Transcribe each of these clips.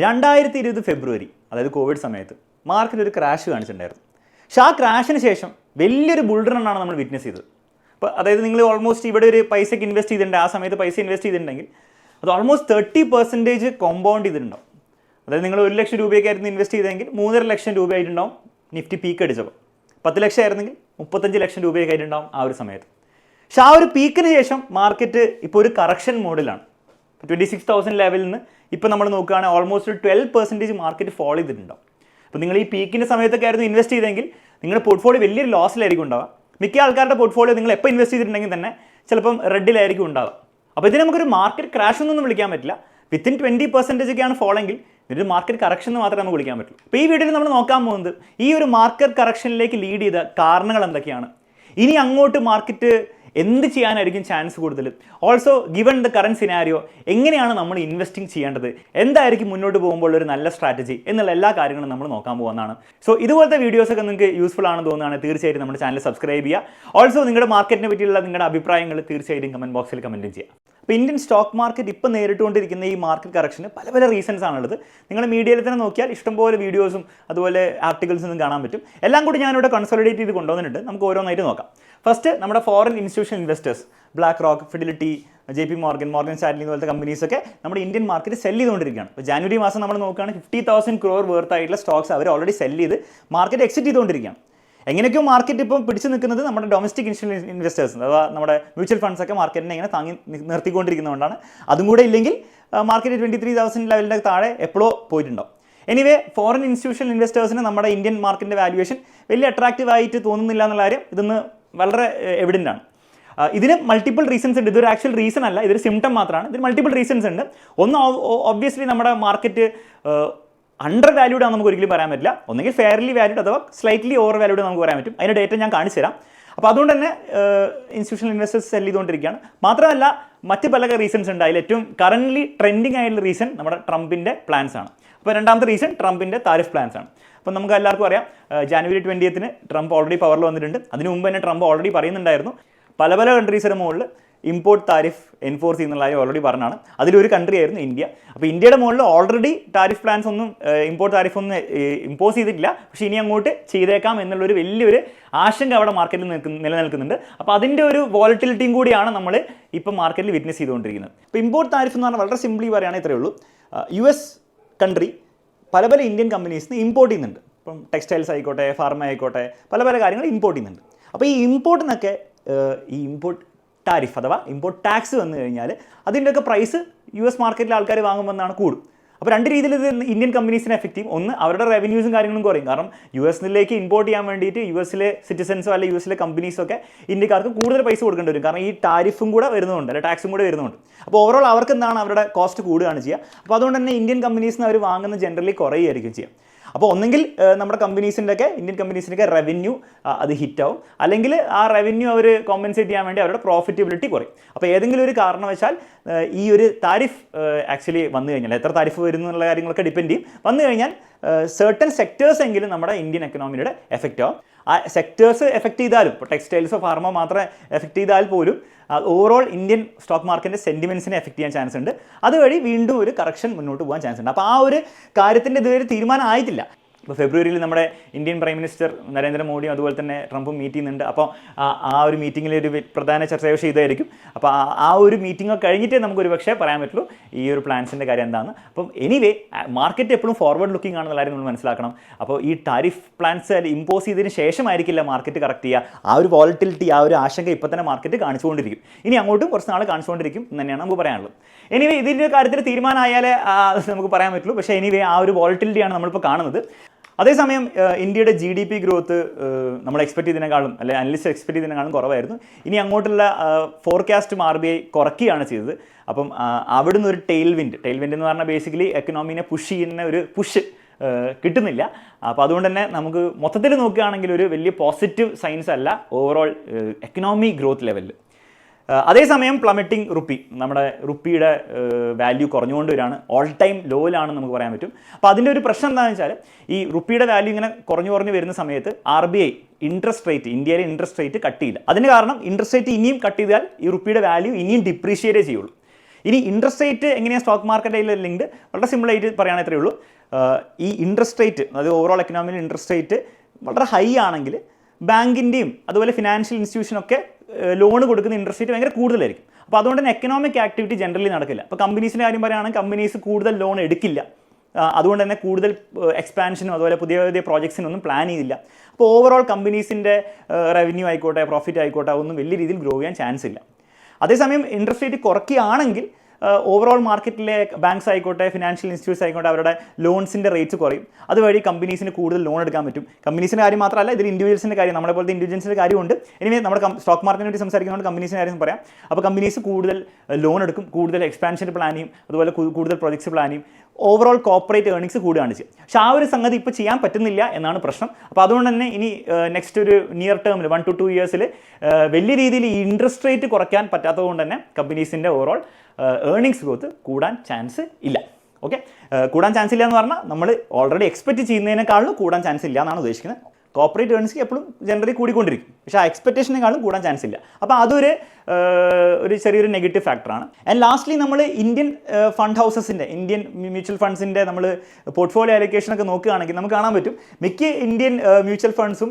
രണ്ടായിരത്തി ഇരുപത് ഫെബ്രുവരി അതായത് കോവിഡ് സമയത്ത് മാർക്കറ്റ് ഒരു ക്രാഷ് കാണിച്ചിട്ടുണ്ടായിരുന്നു. പക്ഷേ ആ ക്രാഷിന് ശേഷം വലിയൊരു ബുൾ റണ്ണാണ് നമ്മൾ വിറ്റ്നസ് ചെയ്തത്. അപ്പോൾ അതായത് നിങ്ങൾ ഓൾമോസ്റ്റ് ഇവിടെ ഒരു പൈസയ്ക്ക് ഇൻവെസ്റ്റ് ചെയ്തിട്ടുണ്ട് ആ സമയത്ത് പൈസ ഇൻവെസ്റ്റ് ചെയ്തിട്ടുണ്ടെങ്കിൽ അത് ഓൾമോസ്റ്റ് തേർട്ടി പെർസെന്റേജ് കോമ്പൗണ്ട് ചെയ്തിട്ടുണ്ടാവും. അതായത് നിങ്ങൾ ഒരു ലക്ഷം രൂപയ്ക്കായിരുന്നു ഇൻവെസ്റ്റ് ചെയ്തെങ്കിൽ മൂന്നര ലക്ഷം രൂപയായിട്ടുണ്ടാവും നിഫ്റ്റി പീക്ക് അടിച്ചപ്പോൾ. പത്ത് ലക്ഷം ആയിരുന്നെങ്കിൽ മുപ്പത്തഞ്ച് ലക്ഷം രൂപയൊക്കെ ആയിട്ടുണ്ടാവും ആ ഒരു സമയത്ത്. പക്ഷേ ആ ഒരു പീക്കിന് ശേഷം മാർക്കറ്റ് ഇപ്പോൾ ഒരു കറക്ഷൻ മോഡിലാണ് ട്വന്റി സിക്സ് തൗസൻഡ് ലെവലിൽ നിന്ന് ഇപ്പോൾ നമ്മൾ നോക്കുകയാണെങ്കിൽ almost twelve percentage market follow ചെയ്തിട്ടുണ്ടാവും. അപ്പോൾ നിങ്ങൾ ഈ പീക്കിന്റെ സമയത്തൊക്കെ ആയിരുന്നു ഇൻവെസ്റ്റ് ചെയ്തെങ്കിൽ നിങ്ങളുടെ പോർട്ട്ഫോളിയോ വലിയൊരു ലോസിലായിരിക്കും ഉണ്ടാവുക. മിക്ക ആൾക്കാരുടെ പോർട്ട്ഫോളിയോ നിങ്ങൾ എപ്പോൾ ഇൻവെസ്റ്റ് ചെയ്തിട്ടുണ്ടെങ്കിൽ തന്നെ ചിലപ്പം റെഡിലായിരിക്കും ഉണ്ടാവുക. അപ്പോൾ ഇതിന് നമുക്കൊരു മാർക്കറ്റ് ക്രാഷ് ഒന്നും വിളിക്കാൻ പറ്റില്ല. വിത്തിൻ ട്വന്റി പെർസെന്റേജ് ഒക്കെയാണ് ഫോളെങ്കിൽ ഇതൊരു മാർക്കറ്റ് കറക്ഷൻ എന്ന് മാത്രമേ നമുക്ക് വിളിക്കാൻ പറ്റുള്ളൂ. അപ്പോൾ ഈ വീഡിയോയിൽ നമ്മൾ നോക്കാൻ പോകുന്നത് ഈ ഒരു മാർക്കറ്റ് കറക്ഷനിലേക്ക് ലീഡ് ചെയ്ത കാരണങ്ങൾ എന്തൊക്കെയാണ്? ഇനി അങ്ങോട്ട് മാർക്കറ്റ് എന്ത് ചെയ്യാനായിരിക്കും ചാൻസ് കൂടുതൽ? Also given the current scenario എങ്ങനെയാണ് നമ്മൾ ഇൻവെസ്റ്റിംഗ് ചെയ്യേണ്ടത്? എന്തായിരിക്കും മുന്നോട്ട് പോകുമ്പോൾ ഒരു നല്ല സ്ട്രാറ്റജി എന്നുള്ള എല്ലാ കാര്യങ്ങളും നമ്മൾ നോക്കാൻ പോകുന്നതാണ്. സോ ഇതുപോലത്തെ വീഡിയോസ് ഒക്കെ നിങ്ങൾക്ക് യൂസ്ഫുൾ ആണെന്ന് തോന്നുകയാണ്. തീർച്ചയായിട്ടും നമ്മുടെ ചാനൽ സബ്സ്ക്രൈബ് ചെയ്യുക. ഓൾസോ നിങ്ങളുടെ മാർക്കറ്റിനെ പറ്റിയുള്ള നിങ്ങളുടെ അഭിപ്രായങ്ങൾ തീർച്ചയായിട്ടും കമന്റ് ബോക്സിൽ കമന്റും ചെയ്യുക. അപ്പോൾ ഇന്ത്യൻ സ്റ്റോക്ക് മാർക്കറ്റ് ഇപ്പോൾ നേരിട്ടുകൊണ്ടിരിക്കുന്ന ഈ മാർക്കറ്റ് കറക്ഷന് പല പല റീസൺസ് ആണുള്ളത്. നിങ്ങൾ മീഡിയയിൽ തന്നെ നോക്കിയാൽ ഇഷ്ടംപോലെ വീഡിയോസും അതുപോലെ ആർട്ടിക്കിൾസും കാണാൻ പറ്റും. എല്ലാം കൂടി ഞാനിവിടെ കൺസോളിഡേറ്റ് ചെയ്ത് കൊണ്ടുവന്നിട്ടുണ്ട്. നമുക്ക് ഓരോന്നായിട്ട് നോക്കാം. ഫസ്റ്റ് നമ്മുടെ foreign institution investors BlackRock Fidelity J P Morgan Morgan Stanley പോലത്തെ കമ്പനീസൊക്കെ നമ്മുടെ ഇന്ത്യൻ മാർക്കറ്റ് സെൽ ചെയ്തുകൊണ്ടിരിക്കുകയാണ്. ഇപ്പോൾ ജാനുവരി മാസം നമ്മൾ നോക്കുകയാണെങ്കിൽ ഫിഫ്റ്റി തൗസൻഡ് ക്രോർ വേർത്ത് ആയിട്ടുള്ള സ്റ്റോക്സ് അവർ ഓൾറെഡി സെൽ ചെയ്ത് മാർക്കറ്റ് എക്സിറ്റ് ചെയ്തുകൊണ്ടിരിക്കുകയാണ്. എങ്ങനെയൊക്കെയോ മാർക്കറ്റ് ഇപ്പം പിടിച്ചു നിൽക്കുന്നത് നമ്മുടെ ഡൊമസ്റ്റിക് ഇൻഷുറൻസ് ഇൻവെസ്റ്റേഴ്സ് അഥവാ നമ്മുടെ മ്യൂച്വൽ ഫണ്ട്സൊക്കെ മാർക്കറ്റിനെ ഇങ്ങനെ താങ്ങി നിർത്തിക്കൊണ്ടിരിക്കുന്നതുകൊണ്ടാണ്. അതും കൂടെ ഇല്ലെങ്കിൽ മാർക്കറ്റ് ട്വന്റി ത്രീ തൗസൻഡ് ലെവലിന്റെ താഴെ എപ്പോഴോ പോയിട്ടുണ്ടാവും. എനിവേ ഫോറിൻ ഇൻസ്റ്റിറ്റ്യൂഷണൽ ഇൻവെസ്റ്റേഴ്സിന് നമ്മുടെ ഇന്ത്യൻ മാർക്കറ്റിന്റെ വാല്യുവേഷൻ വലിയ അട്രാക്റ്റീവ് ആയിട്ട് തോന്നുന്നില്ല എന്നുള്ള കാര്യം ഇതൊന്ന് വളരെ എവിഡന്റ് ആണ്. ഇതിന് മൾട്ടിപ്പിൾ റീസൺസ് ഉണ്ട്. ഇതൊരു ആക്ച്വൽ റീസൺ അല്ല ഇതൊരു സിംറ്റം മാത്രമാണ്. ഇതിന് മൾട്ടിപ്പിൾ റീസൺസ് ഉണ്ട്. ഒന്ന് ഒബ്വിയസ്ലി നമ്മുടെ മാർക്കറ്റ് അണ്ടർ വാല്യൂഡ് ആണെന്ന് നമുക്ക് ഒരിക്കലും പറയാൻ പറ്റില്ല. ഒന്നെങ്കിൽ ഫെയർലി വാല്യൂഡ് അഥവാ സ്ലൈറ്റ്ലി ഓവർ വാല്യൂഡ് നമുക്ക് പറയാൻ പറ്റും. അതിന്റെ ഡേറ്റ ഞാൻ കാണിച്ചു തരാം. അപ്പോൾ അതുകൊണ്ട് തന്നെ ഇൻസ്റ്റിറ്റ്യൂഷണൽ ഇൻവെസ്റ്റേഴ്സ് സെൽ ചെയ്തുകൊണ്ടിരിക്കുകയാണ്. മാത്രമല്ല മറ്റ് പല റീസൺസ് ഉണ്ട്. അതിൽ ഏറ്റവും കറന്റ്ലി ട്രെൻഡിങ് ആയിട്ടുള്ള റീസൺ നമ്മുടെ ട്രംപിന്റെ പ്ലാൻസ് ആണ്. അപ്പോൾ രണ്ടാമത്തെ റീസൺ ട്രംപിന്റെ താരിഫ് പ്ലാൻസ് ആണ്. അപ്പോൾ നമുക്ക് എല്ലാവർക്കും അറിയാം ജാനുവരി ട്വന്റിയത്തിന് ട്രംപ് ഓൾറെഡി പവറിൽ വന്നിട്ടുണ്ട്. അതിനു മുമ്പ് തന്നെ ട്രംപ് ഓൾറെഡി പറയുന്നുണ്ടായിരുന്നു. പല പല കൺട്രീസിന് മുകളിൽ ഇമ്പോർട്ട് താരിഫ് എൻഫോഴ്സ് ചെയ്യുന്നുള്ള കാര്യം ഓൾറെഡി പറഞ്ഞാണ് അതിലൊരു കൺട്രി ആയിരുന്നു ഇന്ത്യ. അപ്പോൾ ഇന്ത്യയുടെ മുകളിൽ ഓൾറെഡി താരിഫ് പ്ലാൻസ് ഒന്നും ഇമ്പോർട്ട് താരിഫ് ഒന്നും ഇമ്പോസ് ചെയ്തിട്ടില്ല. പക്ഷേ ഇനി അങ്ങോട്ട് ചെയ്തേക്കാം എന്നുള്ളൊരു വലിയൊരു ആശങ്ക അവിടെ മാർക്കറ്റിൽ നിൽക്കുന്ന നിലനിൽക്കുന്നുണ്ട്. അപ്പോൾ അതിന്റെ ഒരു വോളറ്റിലിറ്റിയും കൂടിയാണ് നമ്മൾ ഇപ്പോൾ മാർക്കറ്റിൽ വിറ്റ്നസ് ചെയ്തുകൊണ്ടിരിക്കുന്നത്. അപ്പോൾ ഇമ്പോർട്ട് താരിഫ് എന്ന് പറഞ്ഞാൽ വളരെ സിംപ്ലി പറയുകയാണെങ്കിൽ ഇത്രയേ ഉള്ളൂ. യു എസ് കൺട്രി പല പല ഇന്ത്യൻ കമ്പനീസിന് ഇമ്പോർട്ട് ചെയ്യുന്നുണ്ട്. ഇപ്പം ടെക്സ്റ്റൈൽസ് ആയിക്കോട്ടെ ഫാർമ ആയിക്കോട്ടെ പല പല കാര്യങ്ങൾ ഇമ്പോർട്ട് ചെയ്യുന്നുണ്ട്. അപ്പോൾ ഈ ഇമ്പോർട്ടിനൊക്കെ ഈ ഇമ്പോർട്ട് ടാരിഫ് അഥവാ ഇമ്പോർട്ട് ടാക്സ് വന്നു കഴിഞ്ഞാൽ അതിന്റെയൊക്കെ പ്രൈസ് യു എസ് മാർക്കറ്റിലെ ആൾക്കാർ വാങ്ങുമെന്നാണ് കൂടും. അപ്പോൾ രണ്ട് രീതിയിൽ ഇത് ഇന്ത്യൻ കമ്പനീസിനെ എഫക്റ്റ് ചെയ്യും. ഒന്ന് അവരുടെ റവന്യൂസും കാര്യങ്ങളും കുറയും. കാരണം യു എസിലേക്ക് ഇമ്പോർട്ട് ചെയ്യാൻ വേണ്ടിയിട്ട് യു എസിലെ സിറ്റിസൻസോ അല്ലെങ്കിൽ യു എസിലെ കമ്പനീസൊക്കെ ഇന്ത്യക്കാർക്ക് കൂടുതൽ പൈസ കൊടുക്കേണ്ടി വരും. കാരണം ഈ ടാരിഫും കൂടെ വരുന്നുണ്ട്. അല്ലെങ്കിൽ ടാക്സും കൂടെ വരുന്നുണ്ട്. അപ്പോൾ ഓവറോൾ അവർക്ക് എന്താണ് അവരുടെ കോസ്റ്റ് കൂടുകയാണ് ചെയ്യുക. അപ്പോൾ അതുകൊണ്ട് തന്നെ ഇന്ത്യൻ കമ്പനീസിന് അവർ വാങ്ങുന്ന ജനറലി കുറയുകയായിരിക്കും ചെയ്യുക. അപ്പോൾ ഒന്നെങ്കിൽ നമ്മുടെ കമ്പനീസിന്റെ ഒക്കെ ഇന്ത്യൻ കമ്പനീസിന്റെ ഒക്കെ റവന്യൂ അത് ഹിറ്റാവും അല്ലെങ്കിൽ ആ റവന്യൂ അവർ കോമ്പൻസേറ്റ് ചെയ്യാൻ വേണ്ടി അവരുടെ പ്രോഫിറ്റബിലിറ്റി കുറയും. അപ്പോൾ ഏതെങ്കിലും ഒരു കാരണവശാൽ ഈ ഒരു താരിഫ് ആക്ച്വലി വന്നു കഴിഞ്ഞാൽ എത്ര താരിഫ് വരുന്നു എന്നുള്ള കാര്യങ്ങളൊക്കെ ഡിപ്പെൻഡ് ചെയ്യും. വന്നു കഴിഞ്ഞാൽ സെർട്ടൺ സെക്ടേഴ്സ് എങ്കിലും നമ്മുടെ ഇന്ത്യൻ എക്കണോമിയുടെ എഫക്റ്റ് ആവും. ആ സെക്ടേഴ്സ് എഫക്റ്റ് ചെയ്താലും ഇപ്പോൾ ടെക്സ്റ്റൈൽസോ ഫാർമോ മാത്രമേ എഫക്റ്റ് ചെയ്താൽ പോലും ഓവറോൾ ഇന്ത്യൻ സ്റ്റോക്ക് മാർക്കറ്റിന്റെ സെന്റിമെൻസിനെ എഫക്റ്റ് ചെയ്യാൻ ചാൻസ് ഉണ്ട്. അതുവഴി വീണ്ടും ഒരു കറക്ഷൻ മുന്നോട്ട് പോകാൻ ചാൻസ് ഉണ്ട്. അപ്പോൾ ആ ഒരു കാര്യത്തിന്റെ ഇതുവരെ തീരുമാനം ആയിട്ടില്ല. ഇപ്പോൾ ഫെബ്രുവരിയിൽ നമ്മുടെ ഇന്ത്യൻ പ്രൈം മിനിസ്റ്റർ നരേന്ദ്രമോദിയും അതുപോലെ തന്നെ ട്രംപും മീറ്റ് ചെയ്യുന്നുണ്ട്. അപ്പോൾ ആ- ഒരു മീറ്റിങ്ങിലെ ഒരു പ്രധാന ചർച്ച ഇതായിരിക്കും. അപ്പോൾ ആ- ഒരു മീറ്റിംഗ് കഴിഞ്ഞിട്ടേ നമുക്ക് ഒരു പക്ഷേ പറയാൻ പറ്റുള്ളൂ ഈ ഒരു പ്ലാൻസിന്റെ കാര്യം എന്താണെന്ന് അപ്പം എനിവേ മാർക്കറ്റ് എപ്പോഴും ഫോർവേഡ് ലുക്കിംഗ് ആണെന്നുള്ള കാര്യം നമ്മൾ മനസ്സിലാക്കണം. അപ്പോൾ ഈ ടാരിഫ് പ്ലാൻസ് ഇമ്പോസ് ചെയ്തതിന് ശേഷമായിരിക്കില്ല മാർക്കറ്റ് കറക്റ്റ് ചെയ്യുക. ആ ഒരു വോളറ്റിലിറ്റി ആ ഒരു ആശങ്ക ഇപ്പോൾ തന്നെ മാർക്കറ്റ് കാണിച്ചുകൊണ്ടിരിക്കും. ഇനി അങ്ങോട്ടും കുറച്ച് നാൾ കാണിച്ചുകൊണ്ടിരിക്കും എന്ന് തന്നെയാണ് നമുക്ക് പറയാനുള്ളത്. എനിവേ ഇതിന്റെ കാര്യത്തിൽ തീരുമാനമായാലേ നമുക്ക് പറയാൻ പറ്റുള്ളൂ. പക്ഷേ എനിവേ ആ ഒരു വോളറ്റിലിറ്റിയാണ് നമ്മളിപ്പോൾ കാണുന്നത്. അതേസമയം ഇന്ത്യയുടെ ജി ഡി പി ഗ്രോത്ത് നമ്മൾ എക്സ്പെക്ട് ചെയ്തതിനേക്കാളും അല്ലെ അനലിസ്റ്റ് എക്സ്പെക്ട് ചെയ്തതിനേക്കാളും കുറവായിരുന്നു. ഇനി അങ്ങോട്ടുള്ള ഫോർകാസ്റ്റും ആർ ബി ഐ കുറയ്ക്കുകയാണ് ചെയ്തത്. അപ്പം അവിടുന്ന് ഒരു ടെയിൽ വിൻഡ് ടെയിൽ വിൻഡ് എന്ന് പറഞ്ഞാൽ ബേസിക്കലി എക്കണോമിനെ പുഷ് ചെയ്യുന്ന ഒരു പുഷ് കിട്ടുന്നില്ല. അപ്പോൾ അതുകൊണ്ട് തന്നെ നമുക്ക് മൊത്തത്തിൽ നോക്കുകയാണെങ്കിൽ ഒരു വലിയ പോസിറ്റീവ് സയൻസ് അല്ല ഓവറോൾ എക്കണോമി ഗ്രോത്ത് ലെവലിൽ അതേസമയം പ്ലമറ്റിംഗ് റുപ്പി നമ്മുടെ റുപ്പിയുടെ വാല്യൂ കുറഞ്ഞുകൊണ്ട് വരികയാണ്. ഓൾ ടൈം ലോയിലാണെന്ന് നമുക്ക് പറയാൻ പറ്റും. അപ്പോൾ അതിന്റെ ഒരു പ്രശ്നം എന്താണെന്ന് വെച്ചാൽ ഈ റുപ്പിയുടെ വാല്യൂ ഇങ്ങനെ കുറഞ്ഞു കുറഞ്ഞു വരുന്ന സമയത്ത് R B I interest rate ഇന്ത്യയിലെ ഇൻട്രസ്റ്റ് റേറ്റ് കട്ട് ചെയ്യില്ല. അതിന് കാരണം ഇൻട്രസ്റ്റ് റേറ്റ് ഇനിയും കട്ട് ചെയ്താൽ ഈ റുപ്പിയുടെ വാല്യൂ ഇനിയും ഡിപ്രീഷിയേറ്റേ ചെയ്യുള്ളൂ. ഇനി ഇൻട്രസ്റ്റ് റേറ്റ് എങ്ങനെയാണ് സ്റ്റോക്ക് മാർക്കറ്റിൽ ലിങ്ക്ഡ് വളരെ സിമ്പിളായിട്ട് പറയുകയാണെങ്കിൽ അത്രയേ ഉള്ളൂ. ഈ ഇൻട്രസ്റ്റ് റേറ്റ് അതായത് ഓവറോൾ എക്കണോമിയിൽ ഇൻട്രസ്റ്റ് റേറ്റ് വളരെ ഹൈ ആണെങ്കിൽ ബാങ്കിന്റെയും അതുപോലെ ഫിനാൻഷ്യൽ ഇൻസ്റ്റിറ്റ്യൂഷനൊക്കെ ലോൺ കൊടുക്കുന്ന ഇൻട്രസ്റ്റ് റേറ്റ് ഭയങ്കര കൂടുതലായിരിക്കും. അപ്പോൾ അതുകൊണ്ട് തന്നെ എക്കണോമിക് ആക്ടിവിറ്റി ജനറലി നടക്കില്ല. അപ്പോൾ കമ്പനീസിന്റെ കാര്യം പറയുകയാണെങ്കിൽ കമ്പനീസ് കൂടുതൽ ലോൺ എടുക്കില്ല. അതുകൊണ്ട് തന്നെ കൂടുതൽ എക്സ്പാൻഷനും അതുപോലെ പുതിയ പുതിയ പ്രോജക്ട്സിനും ഒന്നും പ്ലാൻ ചെയ്തില്ല. അപ്പോൾ ഓവറോൾ കമ്പനീസിന്റെ റവന്യൂ ആയിക്കോട്ടെ പ്രോഫിറ്റ് ആയിക്കോട്ടെ ഒന്നും വലിയ രീതിയിൽ ഗ്രോ ചെയ്യാൻ ചാൻസ് ഇല്ല. അതേസമയം ഇൻട്രസ്റ്റ് റേറ്റ് കുറയ്ക്കുകയാണെങ്കിൽ ഓവറോൾ മാർക്കറ്റിലെ ബാങ്ക്സ് ആയിക്കോട്ടെ ഫിനാൻഷ്യൽ ഇൻസ്റ്റിറ്റ്യൂട്ട്സ് ആയിക്കോട്ടെ അവരുടെ ലോൺസിന്റെ റേറ്റ് കുറയും. അതുവഴി കമ്പനീസിന് കൂടുതൽ ലോൺ എടുക്കാൻ പറ്റും. കമ്പനീസിന്റെ കാര്യം മാത്രമല്ല ഇതിൽ ഇൻഡിവിജ്വൽസിന്റെ കാര്യം നമ്മളെ പോലത്തെ ഇൻഡിവിജ്വൽസിന്റെ കാര്യമുണ്ട്. ഇനി നമ്മുടെ സ്റ്റോക്ക് മാർക്കറ്റിനെ പറ്റി സംസാരിക്കുന്നതുകൊണ്ട് കമ്പനീസിന്റെ കാര്യം പറയാം. അപ്പോൾ കമ്പനീസ് കൂടുതൽ ലോൺ എടുക്കും. കൂടുതൽ എക്സ്പാൻഷൻ പ്ലാൻ ചെയ്യും. അതുപോലെ കൂടുതൽ പ്രൊജക്ട്സ് പ്ലാൻ ചെയ്യും. ഓവറോൾ കോപ്പറേറ്റ് ഏണിങ്സ് കൂടുകയാണ് ചെയ്യുക. പക്ഷെ ആ ഒരു സംഗതി ഇപ്പോൾ ചെയ്യാൻ പറ്റുന്നില്ല എന്നാണ് പ്രശ്നം. അപ്പോൾ അതുകൊണ്ട് തന്നെ ഇനി നെക്സ്റ്റ് ഒരു നിയർ ടേമിൽ വൺ ടു ടു ഇയേഴ്സിൽ വലിയ രീതിയിൽ ഇൻട്രസ്റ്റ് റേറ്റ് കുറയ്ക്കാൻ പറ്റാത്തത് കൊണ്ട് തന്നെ കമ്പനീസിന്റെ ഓവറോൾ ഏർണിങ്സ് ഗ്രോത്ത് കൂടാൻ ചാൻസ് ഇല്ല. ഓക്കെ കൂടാൻ ചാൻസ് ഇല്ല എന്ന് പറഞ്ഞാൽ നമ്മൾ ഓൾറെഡി എക്സ്പെക്റ്റ് ചെയ്യുന്നതിനേക്കാളും കൂടാൻ ചാൻസ് ഇല്ല എന്നാണ് ഉദ്ദേശിക്കുന്നത്. കോപ്പറേറ്റ് ഏൺസ് എപ്പോഴും ജനറലി കൂടിക്കൊണ്ടിരിക്കും. പക്ഷെ ആ എക്സ്പെക്റ്റേഷനെക്കാളും കൂടാൻ ചാൻസ് ഇല്ല. അപ്പോൾ അതൊരു ഒരു ചെറിയൊരു നെഗറ്റീവ് ഫാക്ടറാണ് ആൻഡ് ലാസ്റ്റ്ലി നമ്മൾ ഇന്ത്യൻ ഫണ്ട് ഹൗസസിന്റെ ഇന്ത്യൻ മ്യൂച്വൽ ഫണ്ട്സിന്റെ നമ്മൾ പോർട്ട്ഫോളിയോ അലോക്കേഷനൊക്കെ നോക്കുകയാണെങ്കിൽ നമുക്ക് കാണാൻ പറ്റും. മിക്ക ഇന്ത്യൻ മ്യൂച്വൽ ഫണ്ട്സും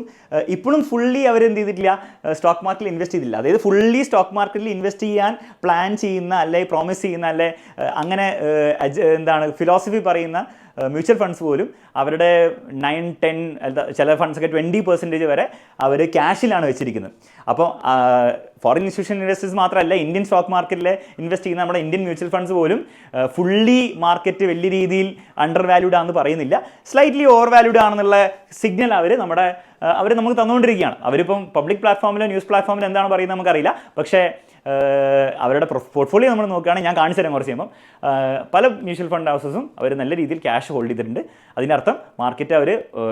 ഇപ്പോഴും ഫുള്ളി എന്ത് ചെയ്തിട്ടില്ല സ്റ്റോക്ക് മാർക്കറ്റിൽ ഇൻവെസ്റ്റ് ചെയ്തില്ല അതായത് ഫുള്ളി സ്റ്റോക്ക് മാർക്കറ്റിൽ ഇൻവെസ്റ്റ് ചെയ്യാൻ പ്ലാൻ ചെയ്യുന്ന അല്ലെങ്കിൽ പ്രോമിസ് ചെയ്യുന്ന അല്ലെ അങ്ങനെ എന്താണ് ഫിലോസഫി പറയുന്ന മ്യൂച്വൽ ഫണ്ട്സ് പോലും അവരുടെ നയൻ ടെൻ ചില ഫണ്ട്സൊക്കെ ട്വന്റി പെർസെന്റേജ് വരെ അവർ ക്യാഷിലാണ് വെച്ചിരിക്കുന്നത്. അപ്പോൾ ഫോറിൻ ഇൻസ്റ്റിറ്റ്യൂഷൻ ഇൻവെസ്റ്റേഴ്സ് മാത്രമല്ല ഇന്ത്യൻ സ്റ്റോക്ക് മാർക്കറ്റിൽ ഇൻവെസ്റ്റ് ചെയ്യുന്ന നമ്മുടെ ഇന്ത്യൻ മ്യൂച്വൽ ഫണ്ട്സ് പോലും ഫുള്ളി മാർക്കറ്റ് വലിയ രീതിയിൽ അണ്ടർ വാല്യൂഡ് ആണെന്ന് പറയുന്നില്ല. സ്ലൈറ്റ്ലി ഓവർ വാല്യൂഡ് ആണെന്നുള്ള സിഗ്നൽ അവർ നമ്മുടെ അവർ നമുക്ക് തന്നുകൊണ്ടിരിക്കുകയാണ്. അവരിപ്പം പബ്ലിക് പ്ലാറ്റ്ഫോമിലോ ന്യൂസ് പ്ലാറ്റ്ഫോമിലോ എന്താണ് പറയുന്നത് നമുക്കറിയില്ല. പക്ഷേ അവരുടെ പോർട്ട്ഫോളിയോ നമ്മൾ നോക്കുകയാണെങ്കിൽ ഞാൻ കാണിച്ചു തരാം കുറച്ച് പല മ്യൂച്വൽ ഫണ്ട് ഹൗസസും അവർ നല്ല രീതിയിൽ ക്യാഷ് ഹോൾഡ് ചെയ്തിട്ടുണ്ട്. അതിനർത്ഥം മാർക്കറ്റ് അവർ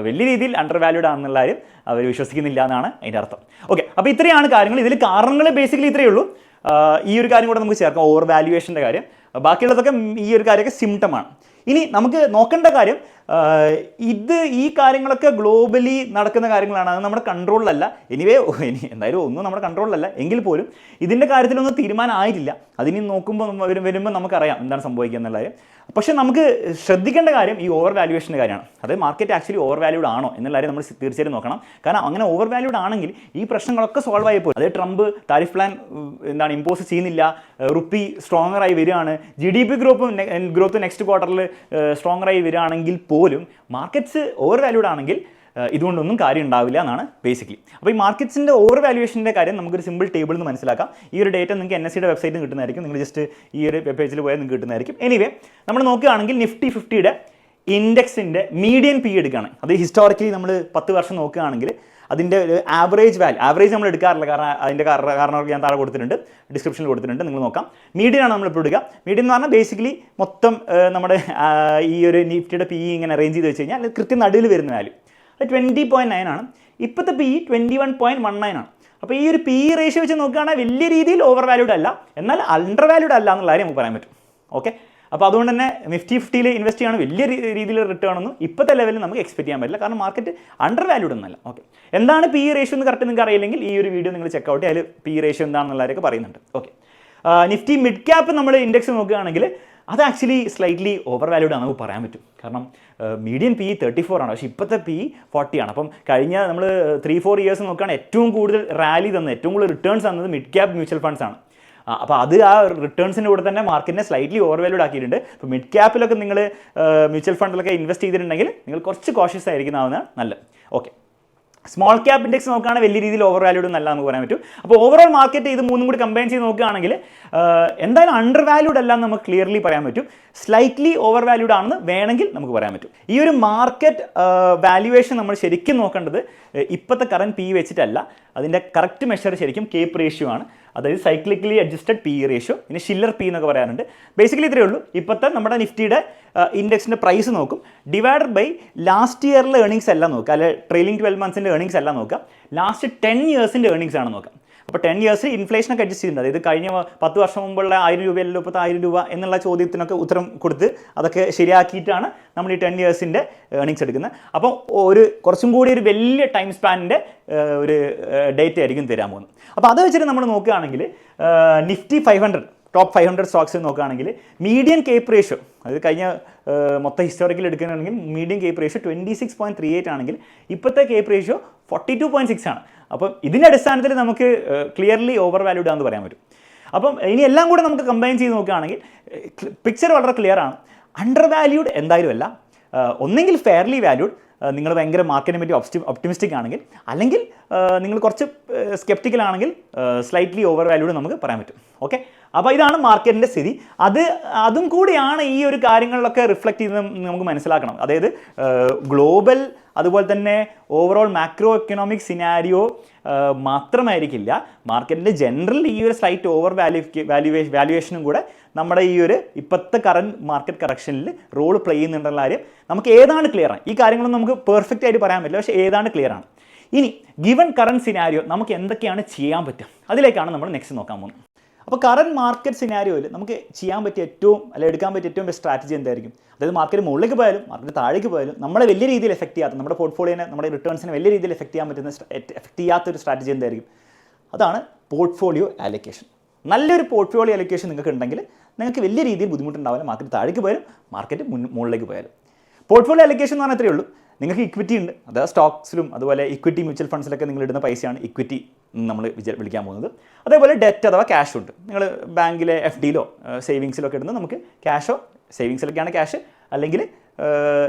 വലിയ രീതിയിൽ അണ്ടർ വാല്യൂഡ് ആണെന്നുള്ള കാര്യം അവർ വിശ്വസിക്കുന്നില്ല എന്നാണ് അതിന്റെ അർത്ഥം. ഓക്കെ അപ്പോൾ ഇത്രയാണ് കാര്യങ്ങൾ. ഇതിൽ കാരണങ്ങൾ ബേസിക്കലി ഇത്രയേ ഉള്ളൂ. ഈ ഒരു കാര്യം കൂടെ നമുക്ക് ചേർക്കാം. ഓവർ വാല്യുവേഷന്റെ കാര്യം. ബാക്കിയുള്ളതൊക്കെ ഈ ഒരു കാര്യമൊക്കെ സിംറ്റമാണ് ഇനി നമുക്ക് നോക്കേണ്ട കാര്യം ഇത് ഈ കാര്യങ്ങളൊക്കെ ഗ്ലോബലി നടക്കുന്ന കാര്യങ്ങളാണ്. അത് നമ്മുടെ കൺട്രോളിലല്ല എനിവേ ഇനി എന്തായാലും ഒന്നും നമ്മുടെ കൺട്രോളിലല്ല എങ്കിൽ പോലും ഇതിന്റെ കാര്യത്തിലൊന്നും തീരുമാനമായിട്ടില്ല അതിനി നോക്കുമ്പോൾ വരുമ്പോൾ നമുക്കറിയാം എന്താണ് സംഭവിക്കുക എന്നുള്ള പക്ഷേ നമുക്ക് ശ്രദ്ധിക്കേണ്ട കാര്യം ഈ ഓവർ വാല്യുവേഷന്റെ കാര്യമാണ്. അതായത് മാർക്കറ്റ് ആക്ച്വലി ഓവർ വാല്യൂഡ് ആണോ എന്നുള്ള കാര്യം നമ്മൾ തീർച്ചയായും നോക്കണം. കാരണം അങ്ങനെ ഓവർ വാല്യൂഡ് ആണെങ്കിൽ ഈ പ്രശ്നങ്ങളൊക്കെ സോൾവ് ആയി പോകും അതായത് ട്രംപ് താരിഫ് പ്ലാൻ എന്താണ് ഇമ്പോസ് ചെയ്യുന്നില്ല. റുപ്പി സ്ട്രോങ്ങറായി വരികയാണ്. ജി ഡി പി ഗ്രോപ്പ് ഗ്രോത്ത് നെക്സ്റ്റ് ക്വാർട്ടറിൽ സ്ട്രോങ്ങറായി വരികയാണെങ്കിൽ പോലും മാർക്കറ്റ്സ് ഓവർ വാല്യൂഡ് ആണെങ്കിൽ ഇതുകൊണ്ടൊന്നും കാര്യം ഉണ്ടാവില്ല എന്നാണ് ബേസിക്കലി അപ്പോൾ ഈ മാർക്കറ്റ്സിന്റെ ഓവർ വാല്യുവേഷന്റെ കാര്യം നമുക്കൊരു സിമ്പിൾ ടേബിൾ നിന്ന് മനസ്സിലാക്കാം. ഈ ഒരു ഡേറ്റ നിങ്ങൾക്ക് എൻ എസ് സിയുടെ വെബ്സൈറ്റിൽ നിന്ന് കിട്ടുന്നതായിരിക്കും. നിങ്ങൾ ജസ്റ്റ് ഈ ഒരു വെബ് പേജിൽ പോയാൽ നിങ്ങൾക്ക് കിട്ടുന്നതായിരിക്കും. എനിവേ നമ്മൾ നോക്കുകയാണെങ്കിൽ നിഫ്റ്റി ഫിഫ്റ്റിയുടെ ഇൻഡെക്സിന്റെ മീഡിയൻ പി എടുക്കുകയാണ്. അത് ഹിസ്റ്റോറിക്കലി നമ്മൾ പത്ത് വർഷം നോക്കുകയാണെങ്കിൽ അതിന്റെ ഒരു ആവറേജ് വാല്യൂ ആവറേജ് നമ്മൾ എടുക്കാറില്ല. കാരണം അതിന്റെ കാരണം ഞാൻ താഴെ കൊടുത്തിട്ടുണ്ട്. ഡിസ്ക്രിപ്ഷനിൽ കൊടുത്തിട്ടുണ്ട്. നിങ്ങൾ നോക്കാം. മീഡിയൻ ആണ് നമ്മൾ ഇപ്പോൾ എടുക്കുക. മീഡിയൻ എന്ന് പറഞ്ഞാൽ ബേസിക്കലി മൊത്തം നമ്മുടെ ഈ ഒരു നിഫ്റ്റിയുടെ പി ഇങ്ങനെ അറേഞ്ച് ചെയ്ത് വെച്ച് കഴിഞ്ഞാൽ കൃത്യം നടുവിൽ വരുന്ന വാല്യൂ അത് ട്വന്റി പോയിന്റ് നയൻ ആണ്. ഇപ്പോഴത്തെ P twenty one point one nine ആണ്. അപ്പോൾ ഈ ഒരു പി റേഷ്യോ വെച്ച് നോക്കുകയാണെങ്കിൽ വലിയ രീതിയിൽ ഓവർ വാല്യൂഡ് അല്ല. എന്നാൽ അണ്ടർ വാല്യൂഡ് അല്ല എന്നുള്ള കാര്യം നമുക്ക് പറയാൻ പറ്റും. ഓക്കെ അപ്പോൾ അതുകൊണ്ട് തന്നെ നിഫ്റ്റി ഫിഫ്റ്റിയിൽ ഇൻവെസ്റ്റ് ചെയ്യണം വലിയ രീതിയിൽ റിട്ടേൺ ഒന്നും ഇപ്പോഴത്തെ ലെവലിൽ നമുക്ക് എക്സ്പെക്ട് ചെയ്യാൻ പറ്റില്ല. കാരണം മാർക്കറ്റ് അണ്ടർ വാല്യൂഡ് ഒന്നല്ല ഓക്കെ എന്താണ് പി റേഷ്യോ എന്ന് കറക്റ്റ് നിങ്ങൾക്ക് അറിയില്ലെങ്കിൽ ഈ ഒരു വീഡിയോ നിങ്ങൾ ചെക്ക് ഔട്ട് അതിൽ പി റേഷ്യോ എന്താണെന്നുള്ളവരൊക്കെ പറയുന്നുണ്ട്. ഓക്കെ നിഫ്റ്റി മിഡ് ക്യാപ്പ് നമ്മൾ ഇൻഡെക്സ് നോക്കുകയാണെങ്കിൽ അത് ആക്ച്വലി സ്ലൈറ്റ്ലി ഓവർ വാല്യൂഡ് ആണെന്ന് പറയാൻ പറ്റും. കാരണം മീഡിയൻ പി തേർട്ടി ഫോർ ആണ്. പക്ഷേ ഇപ്പോഴത്തെ പി ഫോർട്ടി ആണ്. അപ്പം കഴിഞ്ഞ നമ്മൾ ത്രീ ഫോർ ഇയേഴ്സ് നോക്കുകയാണെങ്കിൽ ഏറ്റവും കൂടുതൽ റാലി തന്നത് ഏറ്റവും കൂടുതൽ റിട്ടേൺസ് തന്നത് മിഡ് ക്യാപ്പ് മ്യൂച്വൽ ഫണ്ട്സ് ആണ്. അപ്പോൾ അത് ആ റിട്ടേൺസിന്റെ കൂടെ തന്നെ മാർക്കറ്റിനെ സ്ലൈറ്റ്ലി ഓവർ വാല്യൂഡ് ആക്കിയിട്ടുണ്ട് അപ്പോൾ മിഡ് ക്യാപ്പിലൊക്കെ നിങ്ങൾ മ്യൂച്വൽ ഫണ്ടിലൊക്കെ ഇൻവെസ്റ്റ് ചെയ്തിട്ടുണ്ടെങ്കിൽ നിങ്ങൾ കുറച്ച് കോഷ്യസ് ആയിരിക്കുന്നതാണ് നല്ലത്. ഓക്കെ സ്മോൾ ക്യാപ് ഇൻഡെക്സ് നോക്കുകയാണെങ്കിൽ വലിയ രീതിയിൽ ഓവർ വാല്യൂഡ് എന്നല്ല നമുക്ക് പറയാൻ പറ്റും. അപ്പോൾ ഓവറോൾ മാർക്കറ്റ് ഇത് മൂന്നും കൂടി കമ്പൈൻ ചെയ്ത് നോക്കുകയാണെങ്കിൽ എന്തായാലും അണ്ടർ വാല്യൂഡ് അല്ല നമുക്ക് ക്ലിയർലി പറയാൻ പറ്റും. സ്ലൈറ്റ്ലി ഓവർ വാല്യൂഡ് ആണെന്ന് വേണമെങ്കിൽ നമുക്ക് പറയാൻ പറ്റും. ഈ ഒരു മാർക്കറ്റ് വാല്യുവേഷൻ നമ്മൾ ശരിക്കും നോക്കേണ്ടത് ഇപ്പോഴത്തെ കറണ്ട് പി വെച്ചിട്ടല്ല. അതിന്റെ കറക്റ്റ് മെഷർ ശരിക്കും കേപ്പ് റേഷ്യോ ആണ്. അതായത് സൈക്ലിക്കലി അഡ്ജസ്റ്റഡ് പി റേഷ്യോ പിന്നെ ഷില്ലർ പി എന്നൊക്കെ പറയാറുണ്ട് ബേസിക്കലി ഇത്രയേ ഉള്ളൂ. ഇപ്പോഴത്തെ നമ്മുടെ നിഫ്റ്റിയുടെ ഇൻഡെക്സിന്റെ പ്രൈസ് നോക്കും. ഡിവൈഡഡ് ബൈ ലാസ്റ്റ് ഇയറിലെ ഏർണിങ്സ് എല്ലാം നോക്കുക. അല്ലെ ട്രെയിലിംഗ് ട്വൽവ് മന്ത്സിന്റെ ഏർണിങ്സ് എല്ലാം നോക്കുക. ലാസ്റ്റ് ടെൻ ഇയേഴ്സിന്റെ ഏർണിങ്സ് ആണ് നോക്കുക. അപ്പോൾ ടെൻ ഇയേഴ്സ് ഇൻഫ്ലേഷനൊക്കെ അഡ്ജസ്റ്റ് ചെയ്യുന്നുണ്ട് അതായത് കഴിഞ്ഞ പത്ത് വർഷം മുമ്പുള്ള ആയിരം രൂപയല്ലോ ഇപ്പോൾ ആയിരം രൂപ എന്നുള്ള ചോദ്യത്തിനൊക്കെ ഉത്തരം കൊടുത്ത് അതൊക്കെ ശരിയാക്കിയിട്ടാണ് നമ്മൾ ഈ ടെൻ ഇയേഴ്സിന്റെ ഏണിങ്സ് എടുക്കുന്നത്. അപ്പോൾ ഒരു കുറച്ചും കൂടി ഒരു വലിയ ടൈം സ്പാനിന്റെ ഒരു ഡേറ്റ് ആയിരിക്കും തരാൻ പോകുന്നത്. അപ്പോൾ അത് വെച്ചിട്ട് നമ്മൾ നോക്കുകയാണെങ്കിൽ Nifty five hundred top five hundred stocks നോക്കുകയാണെങ്കിൽ മീഡിയൻ കേപ്പ് റേഷ്യോ അതായത് കഴിഞ്ഞ മൊത്തം ഹിസ്റ്റോറിക്കൽ എടുക്കുകയാണെങ്കിൽ medium cape ratio twenty six point three eight ആണെങ്കിൽ ഇപ്പോഴത്തെ cape ratio forty two point six ആണ്. അപ്പം ഇതിന്റെ അടിസ്ഥാനത്തിൽ നമുക്ക് ക്ലിയർലി ഓവർ വാല്യൂഡ് ആണെന്ന് പറയാൻ പറ്റും. അപ്പം ഇനി എല്ലാം കൂടെ നമുക്ക് കമ്പൈൻ ചെയ്ത് നോക്കുകയാണെങ്കിൽ പിക്ചർ വളരെ ക്ലിയർ ആണ്. അണ്ടർ വാല്യൂഡ് എന്തായാലും അല്ല. ഒന്നെങ്കിൽ ഫെയർലി വാല്യൂഡ് നിങ്ങൾ ഭയങ്കര മാർക്കറ്റിനെ പറ്റി ഒപ്റ്റി ഒപ്റ്റിമിസ്റ്റിക് ആണെങ്കിൽ അല്ലെങ്കിൽ നിങ്ങൾ കുറച്ച് സ്കെപ്റ്റിക്കൽ ആണെങ്കിൽ സ്ലൈറ്റ്ലി ഓവർ വാല്യൂഡ് നമുക്ക് പറയാൻ പറ്റും. ഓക്കെ അപ്പോൾ ഇതാണ് മാർക്കറ്റിന്റെ സ്ഥിതി. അത് അതും കൂടിയാണ് ഈ ഒരു കാര്യങ്ങളിലൊക്കെ റിഫ്ലക്റ്റ് ചെയ്യുന്നത് നമുക്ക് മനസ്സിലാക്കണം. അതായത് ഗ്ലോബൽ അതുപോലെ തന്നെ ഓവറോൾ മാക്രോ എക്കണോമിക് സിനാരിയോ മാത്രമായിരിക്കില്ല. മാർക്കറ്റിന്റെ ജനറൽ ഈ ഒരു സ്ലൈറ്റ് ഓവർ വാല്യൂ വാല്യുവേ വാല്യുവേഷനും കൂടെ നമ്മുടെ ഈ ഒരു ഇപ്പോഴത്തെ കറണ്ട് മാർക്കറ്റ് കറക്ഷനിൽ റോൾ പ്ലേ ചെയ്യുന്നുണ്ടെന്ന കാര്യം നമുക്ക് ഏതാണ് ക്ലിയർ ആണ്? ഈ കാര്യങ്ങളൊന്നും നമുക്ക് പെർഫെക്റ്റ് ആയിട്ട് പറയാൻ പറ്റില്ല. പക്ഷേ ഏതാണ് ക്ലിയർ ആണ്? ഇനി ഗിവൺ കറണ്ട് സിനാരിയോ നമുക്ക് എന്തൊക്കെയാണ് ചെയ്യാൻ പറ്റുക? അതിലേക്കാണ് നമ്മൾ നെക്സ്റ്റ് നോക്കാൻ പോകുന്നത്. അപ്പോൾ കറണ്ട് മാർക്കറ്റ് സിനാരിയോയിൽ നമുക്ക് ചെയ്യാൻ പറ്റിയ ഏറ്റവും അല്ലെങ്കിൽ എടുക്കാൻ പറ്റിയ ഏറ്റവും ബെസ്റ്റ് സ്ട്രാറ്റജി എന്തായിരിക്കും? അതായത് മാർക്കറ്റ് മുകളിലേക്ക് പോയാലും മാർക്കറ്റ് താഴേക്ക് പോയാലും നമ്മളെ വലിയ രീതിയിൽ എഫക്ട് ചെയ്യാത്ത നമ്മുടെ പോർട്ട്ഫോളിയോനെ നമ്മുടെ റിട്ടേൺസിനെ വലിയ രീതിയിൽ എഫക്ട് ചെയ്യാൻ പറ്റുന്ന എഫക്ട് ചെയ്യാത്ത ഒരു സ്ട്രാറ്റജി എന്തായിരിക്കും? അതാണ് പോർട്ട്ഫോളിയോ അലൊക്കേഷൻ നല്ലൊരു പോർട്ട്ഫോളിയോ അലൊക്കേഷൻ നിങ്ങൾക്ക് ഉണ്ടെങ്കിൽ നിങ്ങൾക്ക് വലിയ രീതിയിൽ ബുദ്ധിമുട്ടുണ്ടാവില്ല. മാർക്കറ്റ് താഴേക്ക് പോയാലും മാർക്കറ്റ് മുൻ മുകളിലേക്ക് പോയാലും. പോർട്ട്ഫോളിയോ അലൊക്കേഷൻ എന്ന് പറഞ്ഞാൽ ഉള്ളൂ. നിങ്ങൾക്ക് ഇക്വിറ്റി ഉണ്ട്. അതായത് സ്റ്റോക്സിലും അതുപോലെ ഇക്വിറ്റി മ്യൂച്വൽ ഫണ്ട്സിലൊക്കെ നിങ്ങൾ ഇടുന്ന പൈസയാണ് ഇക്വിറ്റി നമ്മൾ വിചാ വിളിക്കാൻ പോകുന്നത്. അതേപോലെ ഡെറ്റ് അഥവാ ക്യാഷ് ഉണ്ട്. നിങ്ങൾ ബാങ്കിലെ എഫ് ഡിയിലോ സേവിങ്സിലോ ഒക്കെ ഇടുന്നത് നമുക്ക് ക്യാഷോ സേവിങ്സിലൊക്കെയാണ് ക്യാഷ് അല്ലെങ്കിൽ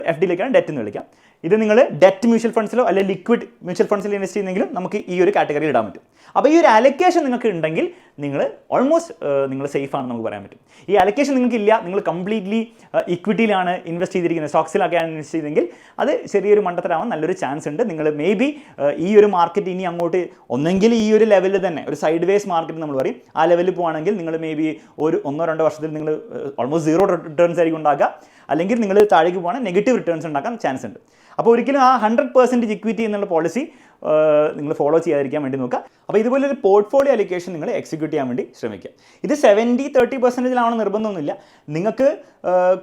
എഫ് ഡിയിലേക്കാണ് ഡെറ്റ് എന്ന് വിളിക്കാം. ഇത് നിങ്ങൾ ഡെറ്റ് മ്യൂച്വൽ ഫണ്ട്സിലോ അല്ലെങ്കിൽ ലിക്വിഡ് മ്യൂച്വൽ ഫണ്ട്സിൽ ഇൻവെസ്റ്റ് ചെയ്യുന്നെങ്കിലും നമുക്ക് ഈ ഒരു കാറ്റഗറിയിൽ ഇടാൻ പറ്റും. അപ്പോൾ ഈ ഒരു അലക്കേഷൻ നിങ്ങൾക്ക് ഉണ്ടെങ്കിൽ നിങ്ങൾ ഓൾമോസ്റ്റ് നിങ്ങൾ സേഫ് ആണെന്ന് നമുക്ക് പറയാൻ പറ്റും. ഈ അലക്കേഷൻ നിങ്ങൾക്ക് ഇല്ല നിങ്ങൾ കംപ്ലീറ്റ്ലി ഇക്വിറ്റിയിലാണ് ഇൻവെസ്റ്റ് ചെയ്തിരിക്കുന്നത് സ്റ്റോക്സിലൊക്കെയാണ് ഇൻവെസ്റ്റ് ചെയ്തെങ്കിൽ അത് ചെറിയൊരു മണ്ടത്തരാവാൻ നല്ലൊരു ചാൻസ് ഉണ്ട്. നിങ്ങൾ മേ ബി ഈ ഒരു മാർക്കറ്റ് ഇനി അങ്ങോട്ട് ഒന്നെങ്കിൽ ഈ ഒരു ലെവലിൽ തന്നെ ഒരു സൈഡ് വേസ് മാർക്കറ്റ് നമ്മൾ പറയും. ആ ലെവലിൽ പോവാണെങ്കിൽ നിങ്ങൾ മേ ബി ഒരു ഒന്നോ രണ്ടോ വർഷത്തിൽ നിങ്ങൾ ഓൾമോസ്റ്റ് സീറോ റിട്ടേൺസ് ആയിരിക്കും ഉണ്ടാക്കുക. അല്ലെങ്കിൽ നിങ്ങൾ താഴേക്ക് പോകുകയാണെങ്കിൽ നെഗറ്റീവ് റിട്ടേൺസ് ഉണ്ടാക്കാൻ ചാൻസ് ഉണ്ട്. അപ്പോൾ ഒരിക്കലും ആ ഹൺഡ്രഡ് പെർസെന്റേജ് ഇക്വിറ്റി എന്നുള്ള പോളിസി നിങ്ങൾ ഫോളോ ചെയ്യാതിരിക്കാൻ വേണ്ടി നോക്കുക. അപ്പോൾ ഇതുപോലെ ഒരു പോർട്ട്ഫോളിയോ അലിക്കേഷൻ നിങ്ങൾ എക്സിക്യൂട്ട് ചെയ്യാൻ വേണ്ടി ശ്രമിക്കുക. ഇത് സെവന്റി തേർട്ടി പെർസെന്റേജിലാവണം നിർബന്ധമൊന്നുമില്ല. നിങ്ങൾക്ക്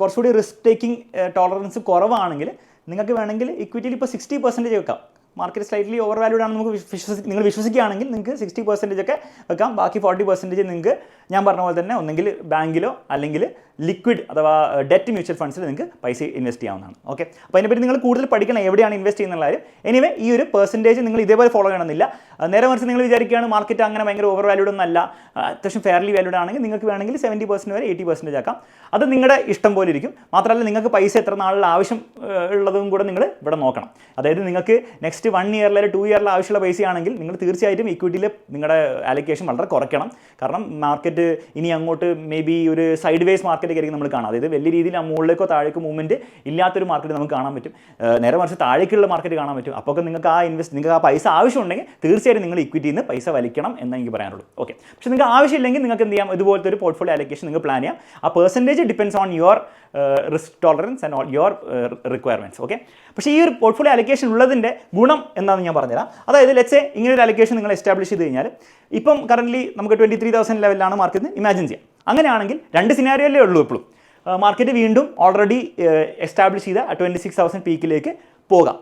കുറച്ചുകൂടി റിസ്ക് ടേക്കിംഗ് ടോളറൻസ് കുറവാണെങ്കിൽ നിങ്ങൾക്ക് വേണമെങ്കിൽ ഇക്വിറ്റിയിൽ ഇപ്പോൾ സിക്സ്റ്റി പെർസെന്റേജ് വെക്കാം. മാർക്കറ്റ് സ്ലൈറ്റ്ലി ഓവർ വാല്യൂഡ് ആണ് നമുക്ക് വിശ്വസി നിങ്ങൾ വിശ്വസിക്കുകയാണെങ്കിൽ നിങ്ങൾക്ക് സിക്സ്റ്റി പെർസെന്റേജ് ഒക്കെ വെക്കാം. ബാക്കി ഫോർട്ടി പെർസെന്റേജ് നിങ്ങൾക്ക് ഞാൻ പറഞ്ഞ പോലെ തന്നെ ഒന്നെങ്കിൽ ബാങ്കിലോ അല്ലെങ്കിൽ ലിക്വിഡ് അഥവാ ഡെറ്റ് മ്യൂച്വൽ ഫണ്ട്സിൽ നിങ്ങൾക്ക് പൈസ ഇൻവെസ്റ്റ് ചെയ്യാവുന്നതാണ്. ഓക്കെ അപ്പോൾ അതിനെപ്പറ്റി നിങ്ങൾ കൂടുതൽ പഠിക്കണം എവിടെയാണ് ഇൻവെസ്റ്റ് ചെയ്യുന്ന കാര്യം. എനിവേ ഈ ഒരു പെർസെന്റേജ് നിങ്ങൾ ഇതേപോലെ ഫോളോ ചെയ്യണമെന്നില്ല. നേരെ മറിച്ച് നിങ്ങൾ വിചാരിക്കുകയാണ് മാർക്കറ്റ് അങ്ങനെ ഭയങ്കര ഓവർ വാല്യൂഡ് ഒന്നല്ല അല്ല അത്യാവശ്യം ഫെയർലി വാല്യൂഡ് ആണെങ്കിൽ നിങ്ങൾക്ക് വേണമെങ്കിൽ സെവന്റി പെർസെന്റ് വരെ എയ്റ്റി പെർസെന്റേജ് ആക്കാം. അത് നിങ്ങളുടെ ഇഷ്ടം പോലെ ഇരിക്കും. മാത്രമല്ല നിങ്ങൾക്ക് പൈസ എത്ര നാളിൽ ആവശ്യം ഉള്ളതും കൂടെ നിങ്ങൾ ഇവിടെ നോക്കണം. അതായത് നിങ്ങൾക്ക് നെക്സ്റ്റ് വൺ ഇയറിൽ ടു ഇയറിൽ ആവശ്യമുള്ള പൈസയാണെങ്കിൽ നിങ്ങൾ തീർച്ചയായിട്ടും ഇക്വിറ്റിയിൽ നിങ്ങളുടെ അലൊക്കേഷൻ വളരെ കുറയ്ക്കണം. കാരണം മാർക്കറ്റ് ഇനി അങ്ങോട്ട് മേ ബി ഒരു സൈഡ് വേസ് മാർക്കറ്റൊക്കെ നമ്മൾ കാണാം അതായത് വലിയ രീതിയിൽ ആ മുകളിലേക്കോ താഴേക്കോ മൂവ്മെന്റ് ഇല്ലാത്തൊരു മാർക്കറ്റ് നമുക്ക് കാണാൻ പറ്റും. നേരെ മറിച്ച് താഴേക്കുള്ള മാർക്കറ്റ് കാണാൻ പറ്റും. അപ്പോൾ നിങ്ങൾക്ക് ആ ഇൻവെസ്റ്റ് നിങ്ങൾക്ക് ആ പൈസ ആവശ്യമുണ്ടെങ്കിൽ തീർച്ചയായിട്ടും നിങ്ങൾ ഇക്വിറ്റിയിൽ നിന്ന് പൈസ വലിക്കണം എന്ന് എനിക്ക് പറയാനുള്ളൂ. ഓക്കെ പക്ഷേ നിങ്ങൾക്ക് ആവശ്യമില്ലെങ്കിൽ നിങ്ങൾക്ക് എന്ത് ചെയ്യാം? ഇതുപോലത്തെ ഒരു പോർട്ട്ഫോളിയോ അലൊക്കേഷൻ നിങ്ങൾ പ്ലാൻ ചെയ്യാം. ആ percentage depends on your risk tolerance and all your requirements okay പക്ഷേ ഈ ഒരു പോർട്ട്ഫോളിയോ അലൊക്കേഷൻ ഉള്ളതിന്റെ ഗുണം എന്താണെന്ന് ഞാൻ പറഞ്ഞുതരാം. അതായത് ലെറ്റ്സ് ഇങ്ങനെ ഒരു അലൊക്കേഷൻ നിങ്ങൾ എസ്റ്റാബ്ലിഷ് ചെയ്ത് കഴിഞ്ഞാൽ ഇപ്പം കറന്റ് നമുക്ക് ട്വന്റി ത്രീ തൗസൻഡ് ലെവലിലാണ് മാർക്കറ്റ് ഇമാജിൻ ചെയ്യാം. അങ്ങനെയാണെങ്കിൽ രണ്ട് സിനാരിയല്ലേ ഉള്ളൂ ഇപ്പോഴും. മാർക്കറ്റ് വീണ്ടും ഓൾറെഡി എസ്റ്റാബ്ലിഷ് ചെയ്ത ട്വന്റി സിക്സ് തൗസൻഡ് പീക്കിലേക്ക് പോകാം.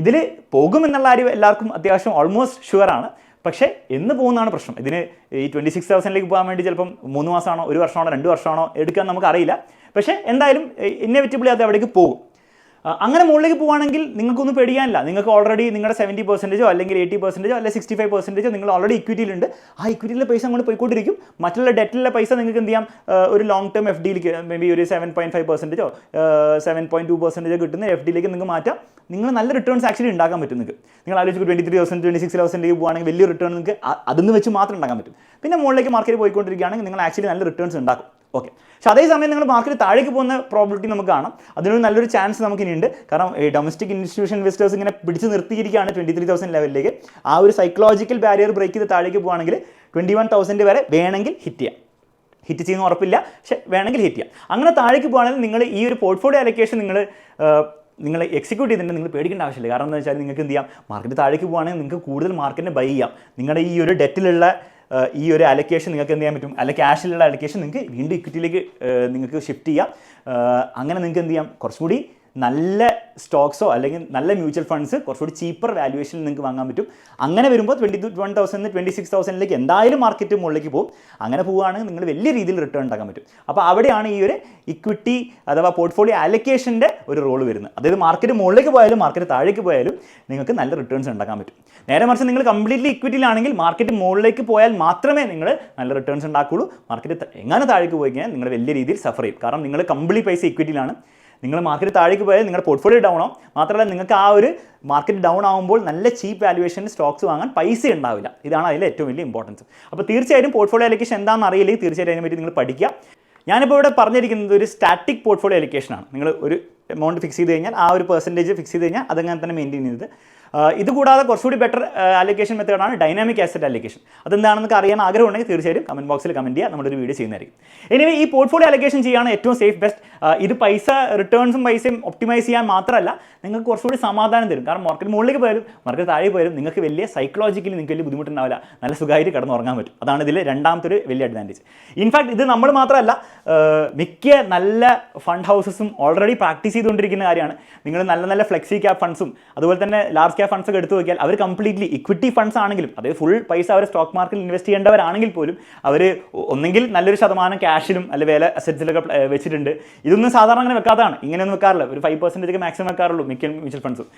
ഇതിൽ പോകുമെന്നുള്ള കാര്യം എല്ലാവർക്കും അത്യാവശ്യം ഓൾമോസ്റ്റ് ഷുവറാണ് പക്ഷേ എന്ന് പോകുന്നതാണ് പ്രശ്നം. ഇതിന് ഈ ട്വന്റി സിക്സ് തൗസൻഡിലേക്ക് പോകാൻ വേണ്ടി ചിലപ്പം മൂന്ന് മാസമാണോ ഒരു വർഷമാണോ രണ്ട് വർഷമാണോ എടുക്കാൻ നമുക്കറിയില്ല. പക്ഷേ എന്തായാലും ഇന്നവിറ്റബിളി അത് അവിടേക്ക് പോകും. അങ്ങനെ മുകളിലേക്ക് പോകുകയാണെങ്കിൽ നിങ്ങൾക്കൊന്നും പേടിയാനില്ല. നിങ്ങൾക്ക് ഓൾറെഡി നിങ്ങളുടെ സെവന്റി പെർസെന്റേജോ അല്ലെങ്കിൽ എയ്റ്റി പെർസെന്റേജോ അല്ലെങ്കിൽ സിക്സ്റ്റി ഫൈവ് പെർസെന്റേജോ നിങ്ങൾ ഓൾറെഡി ഇക്വിറ്റിയിലുണ്ട് ആ ഇക്വിറ്റിയിലെ പൈസ അങ്ങോട്ട് പോയിക്കൊണ്ടിരിക്കും. മറ്റുള്ള ഡെറ്റിലെ പൈസ നിങ്ങൾക്ക് എന്ത് ചെയ്യാം? ഒരു ലോങ് ടേം എഫ് ഡിയിലേക്ക് മേ ബി ഒരു സെവൻ പോയിന്റ് ഫൈവ് പെർസെന്റേജോ സെവൻ പോയിന്റ് ടു പെർസെന്റേജോ കിട്ടുന്ന എഫ് ഡിയിലേക്ക് നിങ്ങൾക്ക് മാറ്റാം. നിങ്ങൾ നല്ല റിട്ടേൺസ് ആക്ച്വലി ഉണ്ടാക്കാൻ പറ്റും നിങ്ങൾക്ക്. നിങ്ങൾ ആലോചിച്ച് twenty three thousand twenty six തൗസൻഡിലേക്ക് പോകുകയാണെങ്കിൽ വലിയ റിട്ടേൺ നിങ്ങൾക്ക് അതിന്ന് വെച്ച് മാത്രം ഉണ്ടാക്കാൻ പറ്റും. പിന്നെ മുകളിലേക്ക് മാർക്കറ്റ് പോയിക്കൊണ്ടിരിക്കുകയാണെങ്കിൽ നിങ്ങൾ ആക്ച്വലി നല്ല റിട്ടേൺസ് ഉണ്ടാക്കും. ഓക്കെ പക്ഷേ അതേസമയം നിങ്ങൾ മാർക്കറ്റ് താഴേക്ക് പോകുന്ന പ്രോബിലിറ്റി നമുക്ക് കാണാം. അതിനൊരു നല്ലൊരു ചാൻസ് നമുക്ക് ഇനിയുണ്ട് കാരണം ഡൊമസ്റ്റിക് ഇൻസ്റ്റിറ്റ്യൂഷൻ ഇൻവെസ്റ്റേഴ്സ് ഇങ്ങനെ പിടിച്ച് നിർത്തിയിരിക്കുകയാണ് ട്വന്റി ത്രീ തൗസൻഡ് ലെവലിലേക്ക് ആ ഒരു സൈക്കോളജിക്കൽ ബാരിയർ ബ്രേക്ക് ചെയ്ത് താഴേക്ക് പോകുകയാണെങ്കിൽ ട്വന്റി വൺ തൗസൻഡ് വരെ വേണമെങ്കിൽ ഹിറ്റ് ചെയ്യാം. ഹിറ്റ് ചെയ്യുന്ന ഉറപ്പില്ല. പക്ഷെ വേണമെങ്കിൽ ഹിറ്റ് ചെയ്യാം. അങ്ങനെ താഴേക്ക് പോകുകയാണെങ്കിൽ നിങ്ങൾ ഈ ഒരു പോർട്ട്ഫോളിയോ അലൊക്കേഷൻ നിങ്ങൾ നിങ്ങൾ എക്സിക്യൂട്ട് ചെയ്തിട്ടുണ്ട്. നിങ്ങൾ പേടിക്കേണ്ട ആവശ്യമില്ല. കാരണം എന്താ വെച്ചാൽ നിങ്ങൾക്ക് എന്ത് ചെയ്യാം? മാർക്കറ്റ് താഴേക്ക് പോകുകയാണെങ്കിൽ നിങ്ങൾക്ക് കൂടുതൽ മാർക്കറ്റിനെ ബൈ ചെയ്യാം. നിങ്ങളുടെ ഈ ഒരു ഡെറ്റിലുള്ള ഈ ഒരു അലക്കേഷൻ നിങ്ങൾക്ക് എന്ത് ചെയ്യാൻ പറ്റും? അല്ലെ ക്യാഷിലുള്ള അലക്കേഷൻ നിങ്ങൾക്ക് വീണ്ടും ഇക്വിറ്റിയിലേക്ക് നിങ്ങൾക്ക് ഷിഫ്റ്റ് ചെയ്യാം. അങ്ങനെ നിങ്ങൾക്ക് എന്ത് ചെയ്യാം? കുറച്ചുകൂടി നല്ല സ്റ്റോക്സോ അല്ലെങ്കിൽ നല്ല മ്യൂച്വൽ ഫണ്ട്സ് കുറച്ചുകൂടി ചീപ്പർ വാല്യുവേഷനിൽ നിങ്ങൾക്ക് വാങ്ങാൻ പറ്റും. അങ്ങനെ വരുമ്പോൾ twenty one thousand twenty six തൗസൻഡിലേക്ക് എന്തായാലും മാർക്കറ്റ് മുകളിലേക്ക് പോകും. അങ്ങനെ പോവുകയാണെങ്കിൽ നിങ്ങൾ വലിയ രീതിയിൽ റിട്ടേൺ ഉണ്ടാക്കാൻ പറ്റും. അപ്പോൾ അവിടെയാണ് ഈ ഒരു ഇക്വിറ്റി അഥവാ പോർട്ട്ഫോളിയോ അലക്കേഷന്റെ ഒരു റോൾ വരുന്നത്. അതായത് മാർക്കറ്റ് മുകളിലേക്ക് പോയാലും മാർക്കറ്റ് താഴേക്ക് പോയാലും നിങ്ങൾക്ക് നല്ല റിട്ടേൺസ് ഉണ്ടാക്കാൻ പറ്റും. നേരെ മറിച്ച് നിങ്ങൾ കംപ്ലീറ്റ്ലി ഇക്വിറ്റിയിലാണെങ്കിൽ മാർക്കറ്റ് മുകളിലേക്ക് പോയാൽ മാത്രമേ നിങ്ങൾ നല്ല റിട്ടേൺസ് ഉണ്ടാക്കുകയുള്ളൂ. മാർക്കറ്റ് എങ്ങനെ താഴേക്ക് പോയി കഴിഞ്ഞാൽ നിങ്ങൾ വലിയ രീതിയിൽ സഫർ ചെയ്യും. കാരണം നിങ്ങൾ കംപ്ലീറ്റ് പൈസ ഇക്വിറ്റിയിലാണ് നിങ്ങൾ മാർക്കറ്റ് താഴേക്ക് പോയാൽ നിങ്ങളുടെ പോർട്ട്ഫോളിയോ ഡൗൺ ആവും. മാത്രമല്ല നിങ്ങൾക്ക് ആ ഒരു മാർക്കറ്റ് ഡൗൺ ആവുമ്പോൾ നല്ല ചീപ്പ് വാലുവേഷനിൽ സ്റ്റോക്സ് വാങ്ങാൻ പൈസ ഉണ്ടാവില്ല. ഇതാണ് അതിലെ ഏറ്റവും വലിയ ഇമ്പോർട്ടൻസ് അപ്പോൾ തീർച്ചയായും പോർട്ട്ഫോളിയോ അലൊക്കേഷൻ എന്താണെന്ന് അറിയില്ലെങ്കിൽ തീർച്ചയായും അതിനെ പറ്റി നിങ്ങൾ പഠിക്കുക. ഞാനിപ്പോൾ ഇവിടെ പറഞ്ഞിരിക്കുന്നത് ഒരു സ്റ്റാറ്റിക് പോർട്ട്ഫോളിയോ അലൊക്കേഷൻ ആണ്. നിങ്ങൾ ഒരു എമൗണ്ട് ഫിക്സ് ചെയ്ത് കഴിഞ്ഞാൽ ആ ഒരു പെർസെന്റേജ് ഫിക്സ് ചെയ്ത് കഴിഞ്ഞാൽ അതങ്ങനെ തന്നെ മെയിന്റെയിൻ ചെയ്തത് ആഹ് ഇത് കൂടാതെ കുറച്ചുകൂടി ബെറ്റർ അലൊക്കേഷൻ മെത്തേഡാണ് ഡൈനാമിക് ആസറ്റ് അലൊക്കേഷൻ അതെന്താണെന്നൊക്കെ അറിയാൻ ആഗ്രഹമുണ്ടെങ്കിൽ തീർച്ചയായും കമന്റ് ബോക്സിൽ കമന്റ് ചെയ്യുക. ഒരു വീഡിയോ ചെയ്യുന്നതായിരിക്കും. എനിവേ ഈ പോർട്ട്ഫോളിയോ അലൊക്കേഷൻ ചെയ്യാണ് ഏറ്റവും സേഫ് ബെസ്റ്റ് ഇത് പൈസ റിട്ടേൺസും പൈസയും ഒപ്റ്റിമൈസ് ചെയ്യാൻ മാത്രമല്ല നിങ്ങൾക്ക് കുറച്ചുകൂടി സമാധാനം തരും. കാരണം മാർക്കറ്റ് മുകളിലേക്ക് പോയാലും മാർക്കറ്റ് താഴെ പോയാലും നിങ്ങൾക്ക് വലിയ സൈക്കോളജിക്കലി നിങ്ങൾക്ക് വലിയ ബുദ്ധിമുട്ടുണ്ടാവില്ല. നല്ല സുഖമായിട്ട് കിടന്നുറങ്ങാൻ പറ്റും. അതാണ് ഇതിൽ രണ്ടാമത്തെ ഒരു വലിയ അഡ്വാന്റേജ് ഇൻഫാക്ട് ഇത് നമ്മൾ മാത്രമല്ല മിക്ക നല്ല ഫണ്ട് ഹൗസസും ഓൾറെഡി പ്രാക്ടീസ് ചെയ്തുകൊണ്ടിരിക്കുന്ന കാര്യമാണ്. നിങ്ങൾ നല്ല നല്ല ഫ്ലെക്സി ക്യാപ് ഫണ്ട്സും അതുപോലെ തന്നെ ലാർജ് ക്യാപ് ഫണ്ട്സ് ഒക്കെ എടുത്തു നോക്കിയാൽ അവർ കംപ്ലീറ്റ്ലി ഇക്വിറ്റി ഫണ്ട്സ് ആണെങ്കിലും അതായത് ഫുൾ പൈസ അവർ സ്റ്റോക്ക് മാർക്കറ്റിൽ ഇൻവെസ്റ്റ് ചെയ്യേണ്ടവരാണെങ്കിൽ പോലും അവർ ഒന്നെങ്കിൽ നല്ലൊരു ശതമാനം ക്യാഷിലും അല്ലെ വേല അസറ്റ്സിലൊക്കെ വെച്ചിട്ടുണ്ട്. ഇതൊന്നും സാധാരണ അങ്ങനെ വെക്കാത്തതാണ്. ഇങ്ങനെയൊന്നും വെക്കാറില്ല. ഒരു ഫൈവ് പെർസെന്റേജ് ഒക്കെ മാക്സിമം വെക്കാറുള്ളൂ മിക്ക മ്യൂച്വൽ ഫണ്ട്സും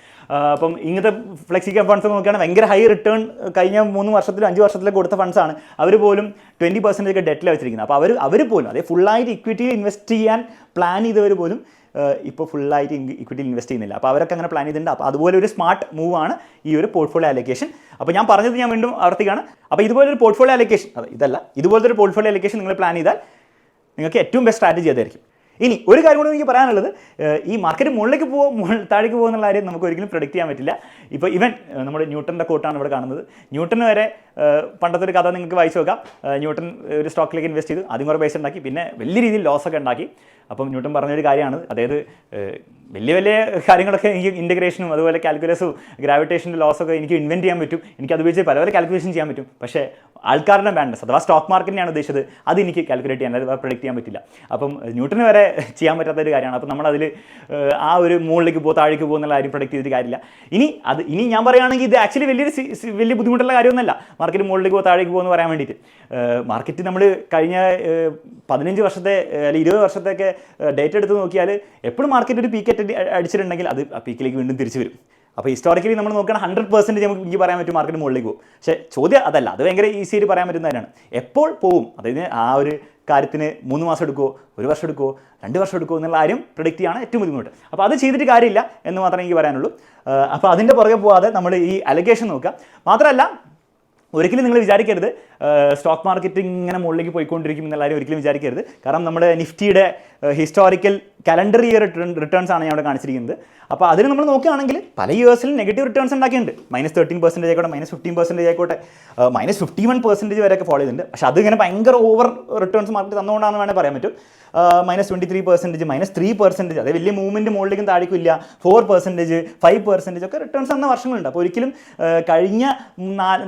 അപ്പം ഇങ്ങനത്തെ ഫ്ലെക്സി ഫണ്ട്സ് നോക്കുകയാണെങ്കിൽ ഭയങ്കര ഹൈ റിട്ടേൺ കഴിഞ്ഞ മൂന്ന് വർഷത്തിലും അഞ്ച് വർഷത്തിലൊക്കെ കൊടുത്ത ഫണ്ട്സ് ആണ്. അവർ പോലും ട്വന്റി പെർസെന്റേജ് ഒക്കെ ഡെറ്റിലാണ് വെച്ചിരിക്കുന്നത്. അപ്പോൾ അവർ അവർ പോലും അതായത് ഫുള്ളായിട്ട് ഇക്വിറ്റിയിൽ ഇൻവെസ്റ്റ് ചെയ്യാൻ പ്ലാൻ ചെയ്തവർ പോലും ഇപ്പോൾ ഫുള്ളായിട്ട് ഇക്വിറ്റിയിൽ ഇൻവെസ്റ്റ് ചെയ്യുന്നില്ല. അപ്പോൾ അവരൊക്കെ അങ്ങനെ പ്ലാൻ ചെയ്തിട്ടുണ്ട്. അപ്പോൾ അതുപോലെ ഒരു സ്മാർട്ട് മൂവ് ആണ് ഈ ഒരു പോർട്ട്ഫോളിയോ അലൊക്കേഷൻ അപ്പോൾ ഞാൻ പറഞ്ഞത് ഞാൻ വീണ്ടും ആവർത്തിക്കുകയാണ്. അപ്പോൾ ഇതുപോലെ ഒരു പോർട്ട്ഫോളിയോ അലൊക്കേഷൻ അതെ ഇതല്ല ഇതുപോലത്തെ ഒരു പോർട്ട്ഫോളിയോ അലൊക്കേഷൻ നിങ്ങൾ പ്ലാൻ ചെയ്താൽ നിങ്ങൾക്ക് ഏറ്റവും ബെസ്റ്റ് സ്ട്രാറ്റജി അതായിരിക്കും. ഇനി ഒരു കാര്യം കൂടി എനിക്ക് പറയാനുള്ളത് ഈ മാർക്കറ്റ് മുകളിലേക്ക് പോകുമ്പോൾ താഴേക്ക് പോകുന്നുള്ള കാര്യം നമുക്ക് ഒരിക്കലും പ്രൊഡിക്റ്റ് ചെയ്യാൻ പറ്റില്ല. ഇപ്പോൾ ഇവൻ നമ്മുടെ ന്യൂട്ടന്റെ കോട്ടാണ് ഇവിടെ കാണുന്നത്. ന്യൂട്ടന് വരെ പണ്ടത്തെ ഒരു കഥ നിങ്ങൾക്ക് വായിച്ചു നോക്കാം. ന്യൂട്ടൺ ന്യൂട്ടൻ ഒരു സ്റ്റോക്കിലേക്ക് ഇൻവെസ്റ്റ് ചെയ്തു ആദ്യം കുറേ പൈസ ഉണ്ടാക്കി പിന്നെ വലിയ രീതിയിൽ ലോസൊക്കെ ഉണ്ടാക്കി. അപ്പം ന്യൂട്ടൻ പറഞ്ഞൊരു കാര്യമാണ് അതായത് വലിയ വലിയ കാര്യങ്ങളൊക്കെ എനിക്ക് ഇന്റഗ്രേഷനും അതുപോലെ കാൽക്കുലസും ഗ്രാവിറ്റേഷന്റെ ലോസൊക്കെ എനിക്ക് ഇൻവെന്റ് ചെയ്യാൻ പറ്റും. എനിക്ക് അത് ഉപയോഗിച്ച് പല പല കാൽക്കുലേഷൻ ചെയ്യാൻ പറ്റും. പക്ഷേ ആൾക്കാരുടെ ബാലൻസ് അഥവാ സ്റ്റോക്ക് മാർക്കറ്റിനെയാണ് ഉദ്ദേശിച്ചത്. അത് എനിക്ക് കാൽക്കുലേറ്റ് ചെയ്യാൻ അഥവാ പ്രൊഡിക്റ്റ് ചെയ്യാൻ പറ്റില്ല. അപ്പം ന്യൂട്ടന് വരെ ചെയ്യാൻ പറ്റാത്ത ഒരു കാര്യമാണ്. അപ്പം നമ്മളതിൽ ആ ഒരു മുകളിലേക്ക് പോകും താഴേക്ക് പോകുന്നുള്ള കാര്യം പ്രൊഡക്റ്റ് ചെയ്തിട്ട് കാര്യമില്ല. ഇനി അത് ഇനി ഞാൻ പറയുകയാണെങ്കിൽ ഇത് ആക്ച്വലി വലിയൊരു വലിയ ബുദ്ധിമുട്ടുള്ള കാര്യമൊന്നുമല്ല. മാർക്കറ്റ് മുകളിലേക്ക് പോകും താഴേക്ക് പോകുമെന്ന് പറയാൻ വേണ്ടിയിട്ട്. മാർക്കറ്റ് നമ്മൾ കഴിഞ്ഞ പതിനഞ്ച് വർഷത്തെ അല്ലെങ്കിൽ ഇരുപത് വർഷത്തെയൊക്കെ ഡേറ്റ് എടുത്ത് നോക്കിയാൽ എപ്പോഴും മാർക്കറ്റ് ഒരു പീക്ക് അടിച്ചിട്ടുണ്ടെങ്കിൽ അത് പീക്കിലേക്ക് വീണ്ടും തിരിച്ചു വരും. അപ്പോൾ ഹിസ്റ്റോറിക്കലി നമ്മൾ നോക്കുകയാണെങ്കിൽ ഹൺഡ്രഡ് പെർസെന്റേജ് നമുക്ക് ഇഞ്ചി പറയാൻ പറ്റും മാർക്കറ്റ് മുകളിലേക്ക് പോകും. പക്ഷേ ചോദ്യം അതല്ല അത് ഭയങ്കര ഈസി ആയിട്ട് പറയാൻ പറ്റുന്ന എപ്പോൾ പോവും? അതായത് ആ ഒരു കാര്യത്തിന് മൂന്ന് മാസം എടുക്കുമോ ഒരു വർഷം എടുക്കുമോ രണ്ട് വർഷം എടുക്കുമോ എന്നുള്ള കാര്യം പ്രൊഡിക്റ്റ് ചെയ്യാണ് ഏറ്റവും ബുദ്ധിമുട്ട്. അപ്പോൾ അത് ചെയ്തിട്ട് കാര്യമില്ല എന്ന് മാത്രമേ എനിക്ക് പറയാനുള്ളൂ. അപ്പോൾ അതിന്റെ പുറകെ പോകാതെ നമ്മൾ ഈ അലഗേഷൻ നോക്കുക. മാത്രമല്ല ഒരിക്കലും നിങ്ങൾ വിചാരിക്കരുത്. സ്റ്റോക്ക് മാർക്കറ്റ് ഇങ്ങനെ മുകളിലേക്ക് പോയിക്കൊണ്ടിരിക്കും എന്നുള്ള കാര്യം ഒരിക്കലും വിചാരിക്കരുത്. കാരണം നമ്മുടെ നിഫ്റ്റിയുടെ historical calendar year return returns ആണ് ഞാൻ അവിടെ കാണിച്ചിരിക്കുന്നത്. അപ്പോൾ അതിന് നമ്മൾ നോക്കുകയാണെങ്കിൽ പല ഇയേഴ്സിലും നെഗറ്റീവ് റിട്ടേൺസ് ഉണ്ടാക്കിയിട്ടുണ്ട്. മൈനസ് തേർട്ടീൻ പെർസെന്റേജ് ആയിക്കോട്ടെ മൈനസ് ഫിഫ്റ്റീൻ പെർസെന്റേജ് ആയിക്കോട്ടെ മൈനസ് ഫിഫ്റ്റി വൺ പെർസെന്റേജ് വരെയൊക്കെ ഫോളോ ചെയ്തിട്ടുണ്ട്. പക്ഷേ അത് ഇങ്ങനെ ഭയങ്കര ഓവർ റിട്ടേൺസ് മാർക്കറ്റ് തന്നുകൊണ്ടാണ് വേണമെങ്കിൽ പറയാൻ പറ്റും. Minus twenty three percentage minus three percentage അതായത് വലിയ മൂവ്മെന്റ് മുകളിലേക്കും താഴേക്കും ഇല്ല. ഫോർ പെർസെന്റേജ് ഫൈവ് പെർസെന്റേജ് ഒക്കെ റിട്ടേൺസ് തന്ന വർഷങ്ങളുണ്ട്. അപ്പോൾ ഒരിക്കലും കഴിഞ്ഞ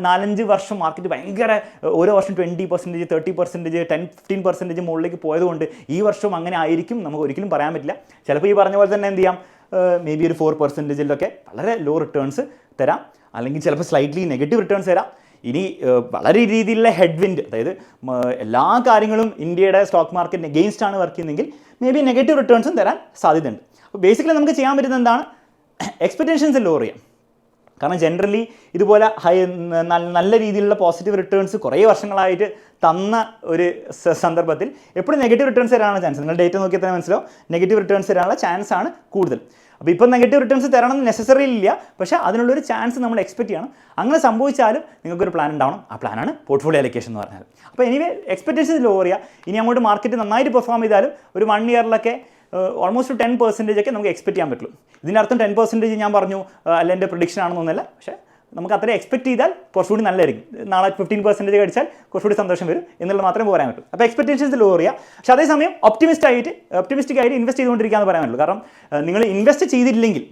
നാലഞ്ച് വർഷം മാർക്കറ്റ് ഭയങ്കര ഓരോ വർഷം twenty percentage thirty percentage ten fifteen percentage മുകളിലേക്ക് പോയതുകൊണ്ട് ഈ വർഷവും അങ്ങനെ ആയിരിക്കും നമുക്ക് ഒരിക്കലും പറയാൻ പറ്റില്ല. ചിലപ്പോൾ ഈ പറഞ്ഞ പോലെ തന്നെ എന്ത് ചെയ്യാം? മേ ബി ഒരു ഫോർ പെർസെന്റേജിലൊക്കെ വളരെ ലോ റിട്ടേൺസ് തരാം. അല്ലെങ്കിൽ ചിലപ്പോൾ സ്ലൈറ്റ്ലി നെഗറ്റീവ് റിട്ടേൺസ് തരാം. ഇനി വളരെ രീതിയിലുള്ള ഹെഡ്വിൻഡ് അതായത് എല്ലാ കാര്യങ്ങളും ഇന്ത്യയുടെ സ്റ്റോക്ക് മാർക്കറ്റിന് എഗെയിൻസ്റ്റ് ആണ് വർക്ക് ചെയ്യുന്നതെങ്കിൽ മേ ബി നെഗറ്റീവ് റിട്ടേൺസും തരാൻ സാധ്യതയുണ്ട്. അപ്പോൾ ബേസിക്കലി നമുക്ക് ചെയ്യാൻ പറ്റുന്നത് എന്താണ്? എക്സ്പെക്റ്റേഷൻസ് ലോ ചെയ്യാം. കാരണം ജനറലി ഇതുപോലെ ഹൈ നല്ല രീതിയിലുള്ള പോസിറ്റീവ് റിട്ടേൺസ് കുറേ വർഷങ്ങളായിട്ട് തന്ന ഒരു സന്ദർഭത്തിൽ എപ്പോഴും നെഗറ്റീവ് റിട്ടേൺസ് തരാനുള്ള ചാൻസ് നിങ്ങൾ ഡേറ്റ് നോക്കിയാൽ തന്നെ മനസ്സിലാവും. നെഗറ്റീവ് റിട്ടേൺസ് തരാനുള്ള ചാൻസ് ആണ് കൂടുതൽ. അപ്പോൾ ഇപ്പോൾ നെഗറ്റീവ് റിട്ടേൺസ് തരണം നെസസറി ഇല്ല. പക്ഷേ അതിനുള്ളൊരു ചാൻസ് നമ്മൾ എക്സ്പെക്ട് ചെയ്യണം. അങ്ങനെ സംഭവിച്ചാലും നിങ്ങൾക്കൊരു പ്ലാൻ ഉണ്ടാവണം. ആ പ്ലാനാണ് പോർട്ട്ഫോളിയോ അലൊക്കേഷൻ എന്ന് പറഞ്ഞാൽ. അപ്പോൾ എനിവേ എക്സ്പെക്ടേഷൻസ് ലോ ചെയ്യുക. ഇനി അങ്ങോട്ട് മാർക്കറ്റ് നന്നായിട്ട് പെർഫോം ചെയ്താലും ഒരു വൺ ഇയറിലൊക്കെ ഓൾമോസ്റ്റ് ടെൻ പെർസെന്റേജ് ഒക്കെ നമുക്ക് എക്സ്പെക്ട് ചെയ്യാൻ പറ്റുള്ളൂ ഇതിന്റെ അർത്ഥം ടെൻ പെർസെന്റേജ് ഞാൻ പറഞ്ഞു അല്ല എന്റെ പ്രഡിക്ഷൻ ആണെന്നൊന്നല്ല പക്ഷേ നമുക്ക് അത്രയും എക്സ്പെക്ട് ചെയ്താൽ കുറച്ചുകൂടി നല്ലതായിരിക്കും. നാളെ ഫിഫ്റ്റീൻ പെർസെന്റേജ് അടിച്ചാൽ കുറച്ചുകൂടി സന്തോഷം വരും എന്നുള്ളത് മാത്രമേ പറയാൻ പറ്റൂ. അപ്പോൾ എക്സ്പെക്ടേഷൻസ് ലോ ചെയ്യുക. പക്ഷേ അതേസമയം ഒപ്റ്റിമിസ്റ്റ് ആയിട്ട് ഒപ്റ്റിമിസ്റ്റിക് ആയിട്ട് ഇൻവെസ്റ്റ് ചെയ്തുകൊണ്ടിരിക്കുക എന്ന് പറയാൻ പറ്റുള്ളൂ. കാരണം നിങ്ങൾ ഇൻവെസ്റ്റ് ചെയ്തിട്ടില്ലെങ്കിൽ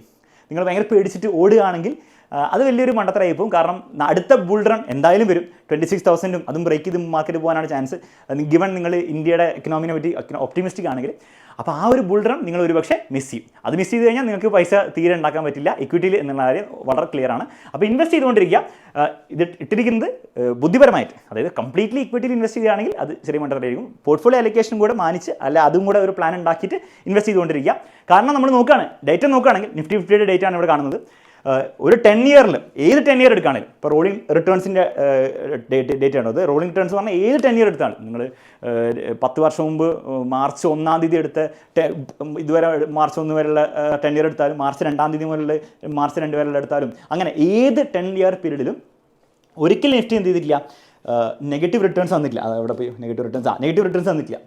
നിങ്ങൾ ഭയങ്കര പേടിച്ചിട്ട് ഓടുകയാണെങ്കിൽ അത് വലിയൊരു മണ്ടത്തരായി പോകും. കാരണം അടുത്ത ബുൾ റൺ എന്തായാലും വരും. ട്വന്റി സിക്സ് തൗസൻഡും അതും ബ്രേക്ക് ചെയ്ത് മാർക്കറ്റ് പോകാനാണ് ചാൻസ് ഗിവൺ നിങ്ങൾ ഇന്ത്യയുടെ എക്കണോമിനെ പറ്റി ഒപ്റ്റിമിസ്റ്റിക് ആണെങ്കിൽ അപ്പോൾ ആ ഒരു ബുൾഡറും നിങ്ങൾ ഒരുപക്ഷെ മിസ് ചെയ്യും. അത് മിസ് ചെയ്ത് കഴിഞ്ഞാൽ നിങ്ങൾക്ക് പൈസ തീരെ ഉണ്ടാക്കാൻ പറ്റില്ല. ഇക്വിറ്റിയിൽ എന്നുള്ള കാര്യം വളരെ ക്ലിയർ ആണ്. അപ്പോൾ ഇൻവെസ്റ്റ് ചെയ്തുകൊണ്ടിരിക്കുക. ഇത് ഇട്ടിരിക്കുന്നത് ബുദ്ധിപരമായിട്ട്. അതായത് കംപ്ലീറ്റ്ലി ഇക്വിറ്റിയിൽ ഇൻവെസ്റ്റ് ചെയ്യുകയാണെങ്കിൽ അത് ചെറിയ മണ്ടറായിരിക്കും പോർട്ട്ഫോളിയോ അലൊക്കേഷൻ കൂടെ മാനിച്ച് അല്ല അതും കൂടെ ഒരു പ്ലാൻ ഉണ്ടാക്കിയിട്ട് ഇൻവെസ്റ്റ് ചെയ്തുകൊണ്ടിരിക്കുക. കാരണം നമ്മൾ നോക്കുകയാണ് ഡേറ്റ നോക്കുകയാണെങ്കിൽ നിഫ്റ്റി ഫിഫ്റ്റിയുടെ ഡേറ്റ ആണ് ഇവിടെ കാണുന്നത്. ഒരു ടെൻ ഇയറിൽ ഏത് ടെൻ ഇയർ എടുക്കുകയാണെങ്കിലും ഇപ്പോൾ റോളിംഗ് റിട്ടേൺസിന്റെ ഡേറ്റ് ആണ് അത് റോളിംഗ് റിട്ടേൺസ് പറഞ്ഞാൽ ഏത് ടെൻ ഇയർ എടുത്താണ് നിങ്ങൾ പത്ത് വർഷം മുമ്പ് മാർച്ച് ഒന്നാം തീയതി എടുത്ത ഇതുവരെ മാർച്ച് ഒന്ന് വരെയുള്ള ടെൻ ഇയർ എടുത്താലും മാർച്ച് രണ്ടാം തീയതി മുതലുള്ള മാർച്ച് രണ്ട് വരെയുള്ള എടുത്താലും അങ്ങനെ ഏത് ടെൻ ഇയർ പീരീഡിലും ഒരിക്കലും നിഫ്റ്റി എന്ത് ചെയ്തിട്ടില്ല. നെഗറ്റീവ് റിട്ടേൺസ് അവിടെ പോയി. നെഗറ്റീവ് റിട്ടേൺസ് ആ നെഗറ്റീവ് റിട്ടേൺസ് വന്നിട്ടില്ല.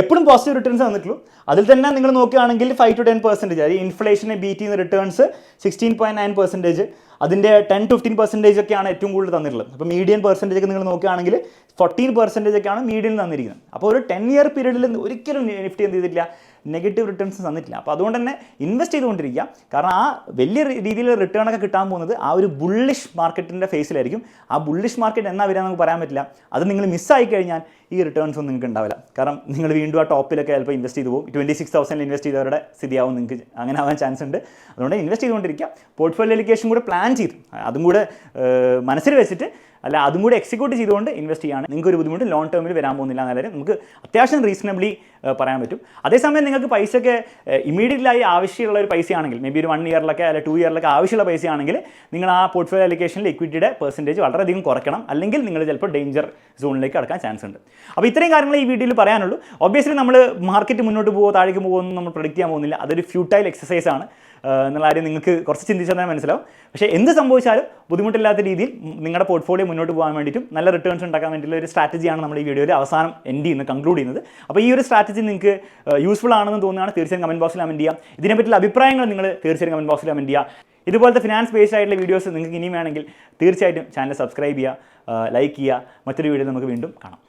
എപ്പോഴും പോസിറ്റീവ് റിട്ടേൺസ് വന്നിട്ടുള്ളൂ. അതിൽ തന്നെ നിങ്ങൾ നോക്കുകയാണെങ്കിൽ ഫൈവ് ടു ടെൻ പെർസെന്റേജ് അതായത് ഇൻഫ്ലേഷനെ ബീറ്റ് ചെയ്യുന്ന returns sixteen point nine percentage അതിന്റെ ടെൻ ടു ഫിഫ്റ്റീൻ പെർസെന്റേജ് ഒക്കെയാണ് ഏറ്റവും കൂടുതൽ തന്നിട്ടുള്ളത്. അപ്പോൾ മീഡിയൻ പെർസെന്റേജ് ഒക്കെ നിങ്ങൾ നോക്കുകയാണെങ്കിൽ ഫോർട്ടീൻ പെർസെന്റേജ് ഒക്കെയാണ് മീഡിയൻ തന്നിരിക്കുന്നത്. അപ്പോൾ ഒരു ടെൻ ഇയർ പീരീഡിൽ ഒരിക്കലും നിഫ്റ്റി എന്ത് ചെയ്തിട്ടില്ല? നെഗറ്റീവ് റിട്ടേൺസ് തന്നിട്ടില്ല. അപ്പോൾ അതുകൊണ്ട് തന്നെ ഇൻവെസ്റ്റ് ചെയ്തുകൊണ്ടിരിക്കുക. കാരണം ആ വലിയ രീതിയിൽ റിട്ടേൺ ഒക്കെ കിട്ടാൻ പോകുന്നത് ആ ഒരു ബുള്ളിഷ് മാർക്കറ്റിന്റെ ഫേസിലായിരിക്കും ആ ബുള്ളിഷ് മാർക്കറ്റ് എന്നാ വരിക നമുക്ക് പറയാൻ പറ്റില്ല. അത് നിങ്ങൾ മിസ്സായി കഴിഞ്ഞാൽ ഈ റിട്ടേൺസ് ഒന്നും നിങ്ങൾക്ക് ഉണ്ടാവില്ല. കാരണം നിങ്ങൾ വീണ്ടും ആ ടോപ്പിലൊക്കെ ചിലപ്പോൾ ഇൻവെസ്റ്റ് ചെയ്തു പോകും. ട്വന്റി സിക്സ് തൗസൻഡിൽ ഇൻവെസ്റ്റ് ചെയ്തവരുടെ സ്ഥിതിയാവും നിങ്ങൾക്ക് അങ്ങനെ ആവാൻ ചാൻസ് ഉണ്ട്. അതുകൊണ്ട് ഇൻവെസ്റ്റ് ചെയ്തുകൊണ്ടിരിക്കുക. പോർട്ട്ഫോളിയോ എലിക്കേഷൻ കൂടെ പ്ലാൻ ചെയ്തു. അതും കൂടെ മനസ്സിൽ വെച്ചിട്ട് അല്ല അതും കൂടി എക്സിക്യൂട്ട് ചെയ്തുകൊണ്ട് ഇൻവെസ്റ്റ് ചെയ്യാണ് നിങ്ങൾക്ക് ഒരു ബുദ്ധിമുട്ട് ലോങ് ടേമിൽ വരാൻ പോകുന്നില്ല എന്നാലും നമുക്ക് അത്യാവശ്യം റീസണബിളി പറയാൻ പറ്റും. അതേസമയം നിങ്ങൾക്ക് പൈസയൊക്കെ ഇമീഡിയറ്റ്ലായി ആവശ്യമുള്ള ഒരു പൈസയാണെങ്കിൽ മേ ബി ഒരു വൺ ഇയറിലൊക്കെ അല്ലെങ്കിൽ ടു ഇയറിലൊക്കെ ആവശ്യമുള്ള പൈസയാണെങ്കിൽ നിങ്ങൾ ആ പോർട്ട്ഫോളിയോ അലിക്കേഷനിൽ ഇക്വിറ്റിയുടെ പെർസെന്റേജ് വളരെയധികം കുറയ്ക്കണം. അല്ലെങ്കിൽ നിങ്ങൾ ചിലപ്പോൾ ഡേഞ്ചർ സോണിലേക്ക് കടക്കാൻ ചാൻസ് ഉണ്ട്. അപ്പോൾ ഇത്രയും കാര്യങ്ങൾ ഈ വീഡിയോയിൽ പറയാനുള്ളൂ. ഒബ്വിയസ്ലി നമ്മൾ മാർക്കറ്റ് മുന്നോട്ട് പോകുമോ താഴേക്ക് പോകുമോ എന്ന് നമ്മൾ പ്രൊഡിക്റ്റ് ചെയ്യാൻ പോകുന്നില്ല. അതൊരു ഫ്യൂട്ടൈൽ എക്സസൈസ് ആണ്. എന്നുള്ള കാര്യം നിങ്ങൾക്ക് കുറച്ച് ചിന്തിച്ചാൽ തന്നെ മനസ്സിലാവും. പക്ഷേ എന്ത് സംഭവിച്ചാലും ബുദ്ധിമുട്ടില്ലാത്ത രീതിയിൽ നിങ്ങളുടെ പോർട്ട്ഫോളിയോ മുന്നോട്ട് പോകാൻ വേണ്ടിയിട്ടും നല്ല റിട്ടേൺസ് ഉണ്ടാക്കാൻ വേണ്ടിയിട്ടുള്ള ഒരു സ്ട്രാറ്റജിയാണ് നമ്മൾ ഈ വീഡിയോയിൽ അവസാനം എൻഡ് ചെയ്യുന്നത് കൺക്ലൂഡ് ചെയ്യുന്നത്. അപ്പോൾ ഈ ഒരു സ്ട്രാറ്റജി നിങ്ങൾക്ക് യൂസ്ഫുൾ ആണെന്ന് തോന്നുകയാണ്. തീർച്ചയായും കമന്റ് ബോക്സിൽ കമന്റ് ചെയ്യാം. ഇതിനെപ്പറ്റിയുള്ള അഭിപ്രായങ്ങൾ നിങ്ങൾ തീർച്ചയായും കമന്റ് ബോക്സിൽ കമന്റ് ചെയ്യുക ഇതുപോലത്തെ ഫിനാൻസ് ബേസ്ഡ് ആയിട്ടുള്ള വീഡിയോസ് നിങ്ങൾക്ക് ഇനിയും വേണമെങ്കിൽ തീർച്ചയായിട്ടും ചാനൽ സബ്സ്ക്രൈബ് ചെയ്യുക ലൈക്ക് ചെയ്യുക. മറ്റൊരു വീഡിയോ നമുക്ക് വീണ്ടും കാണാം.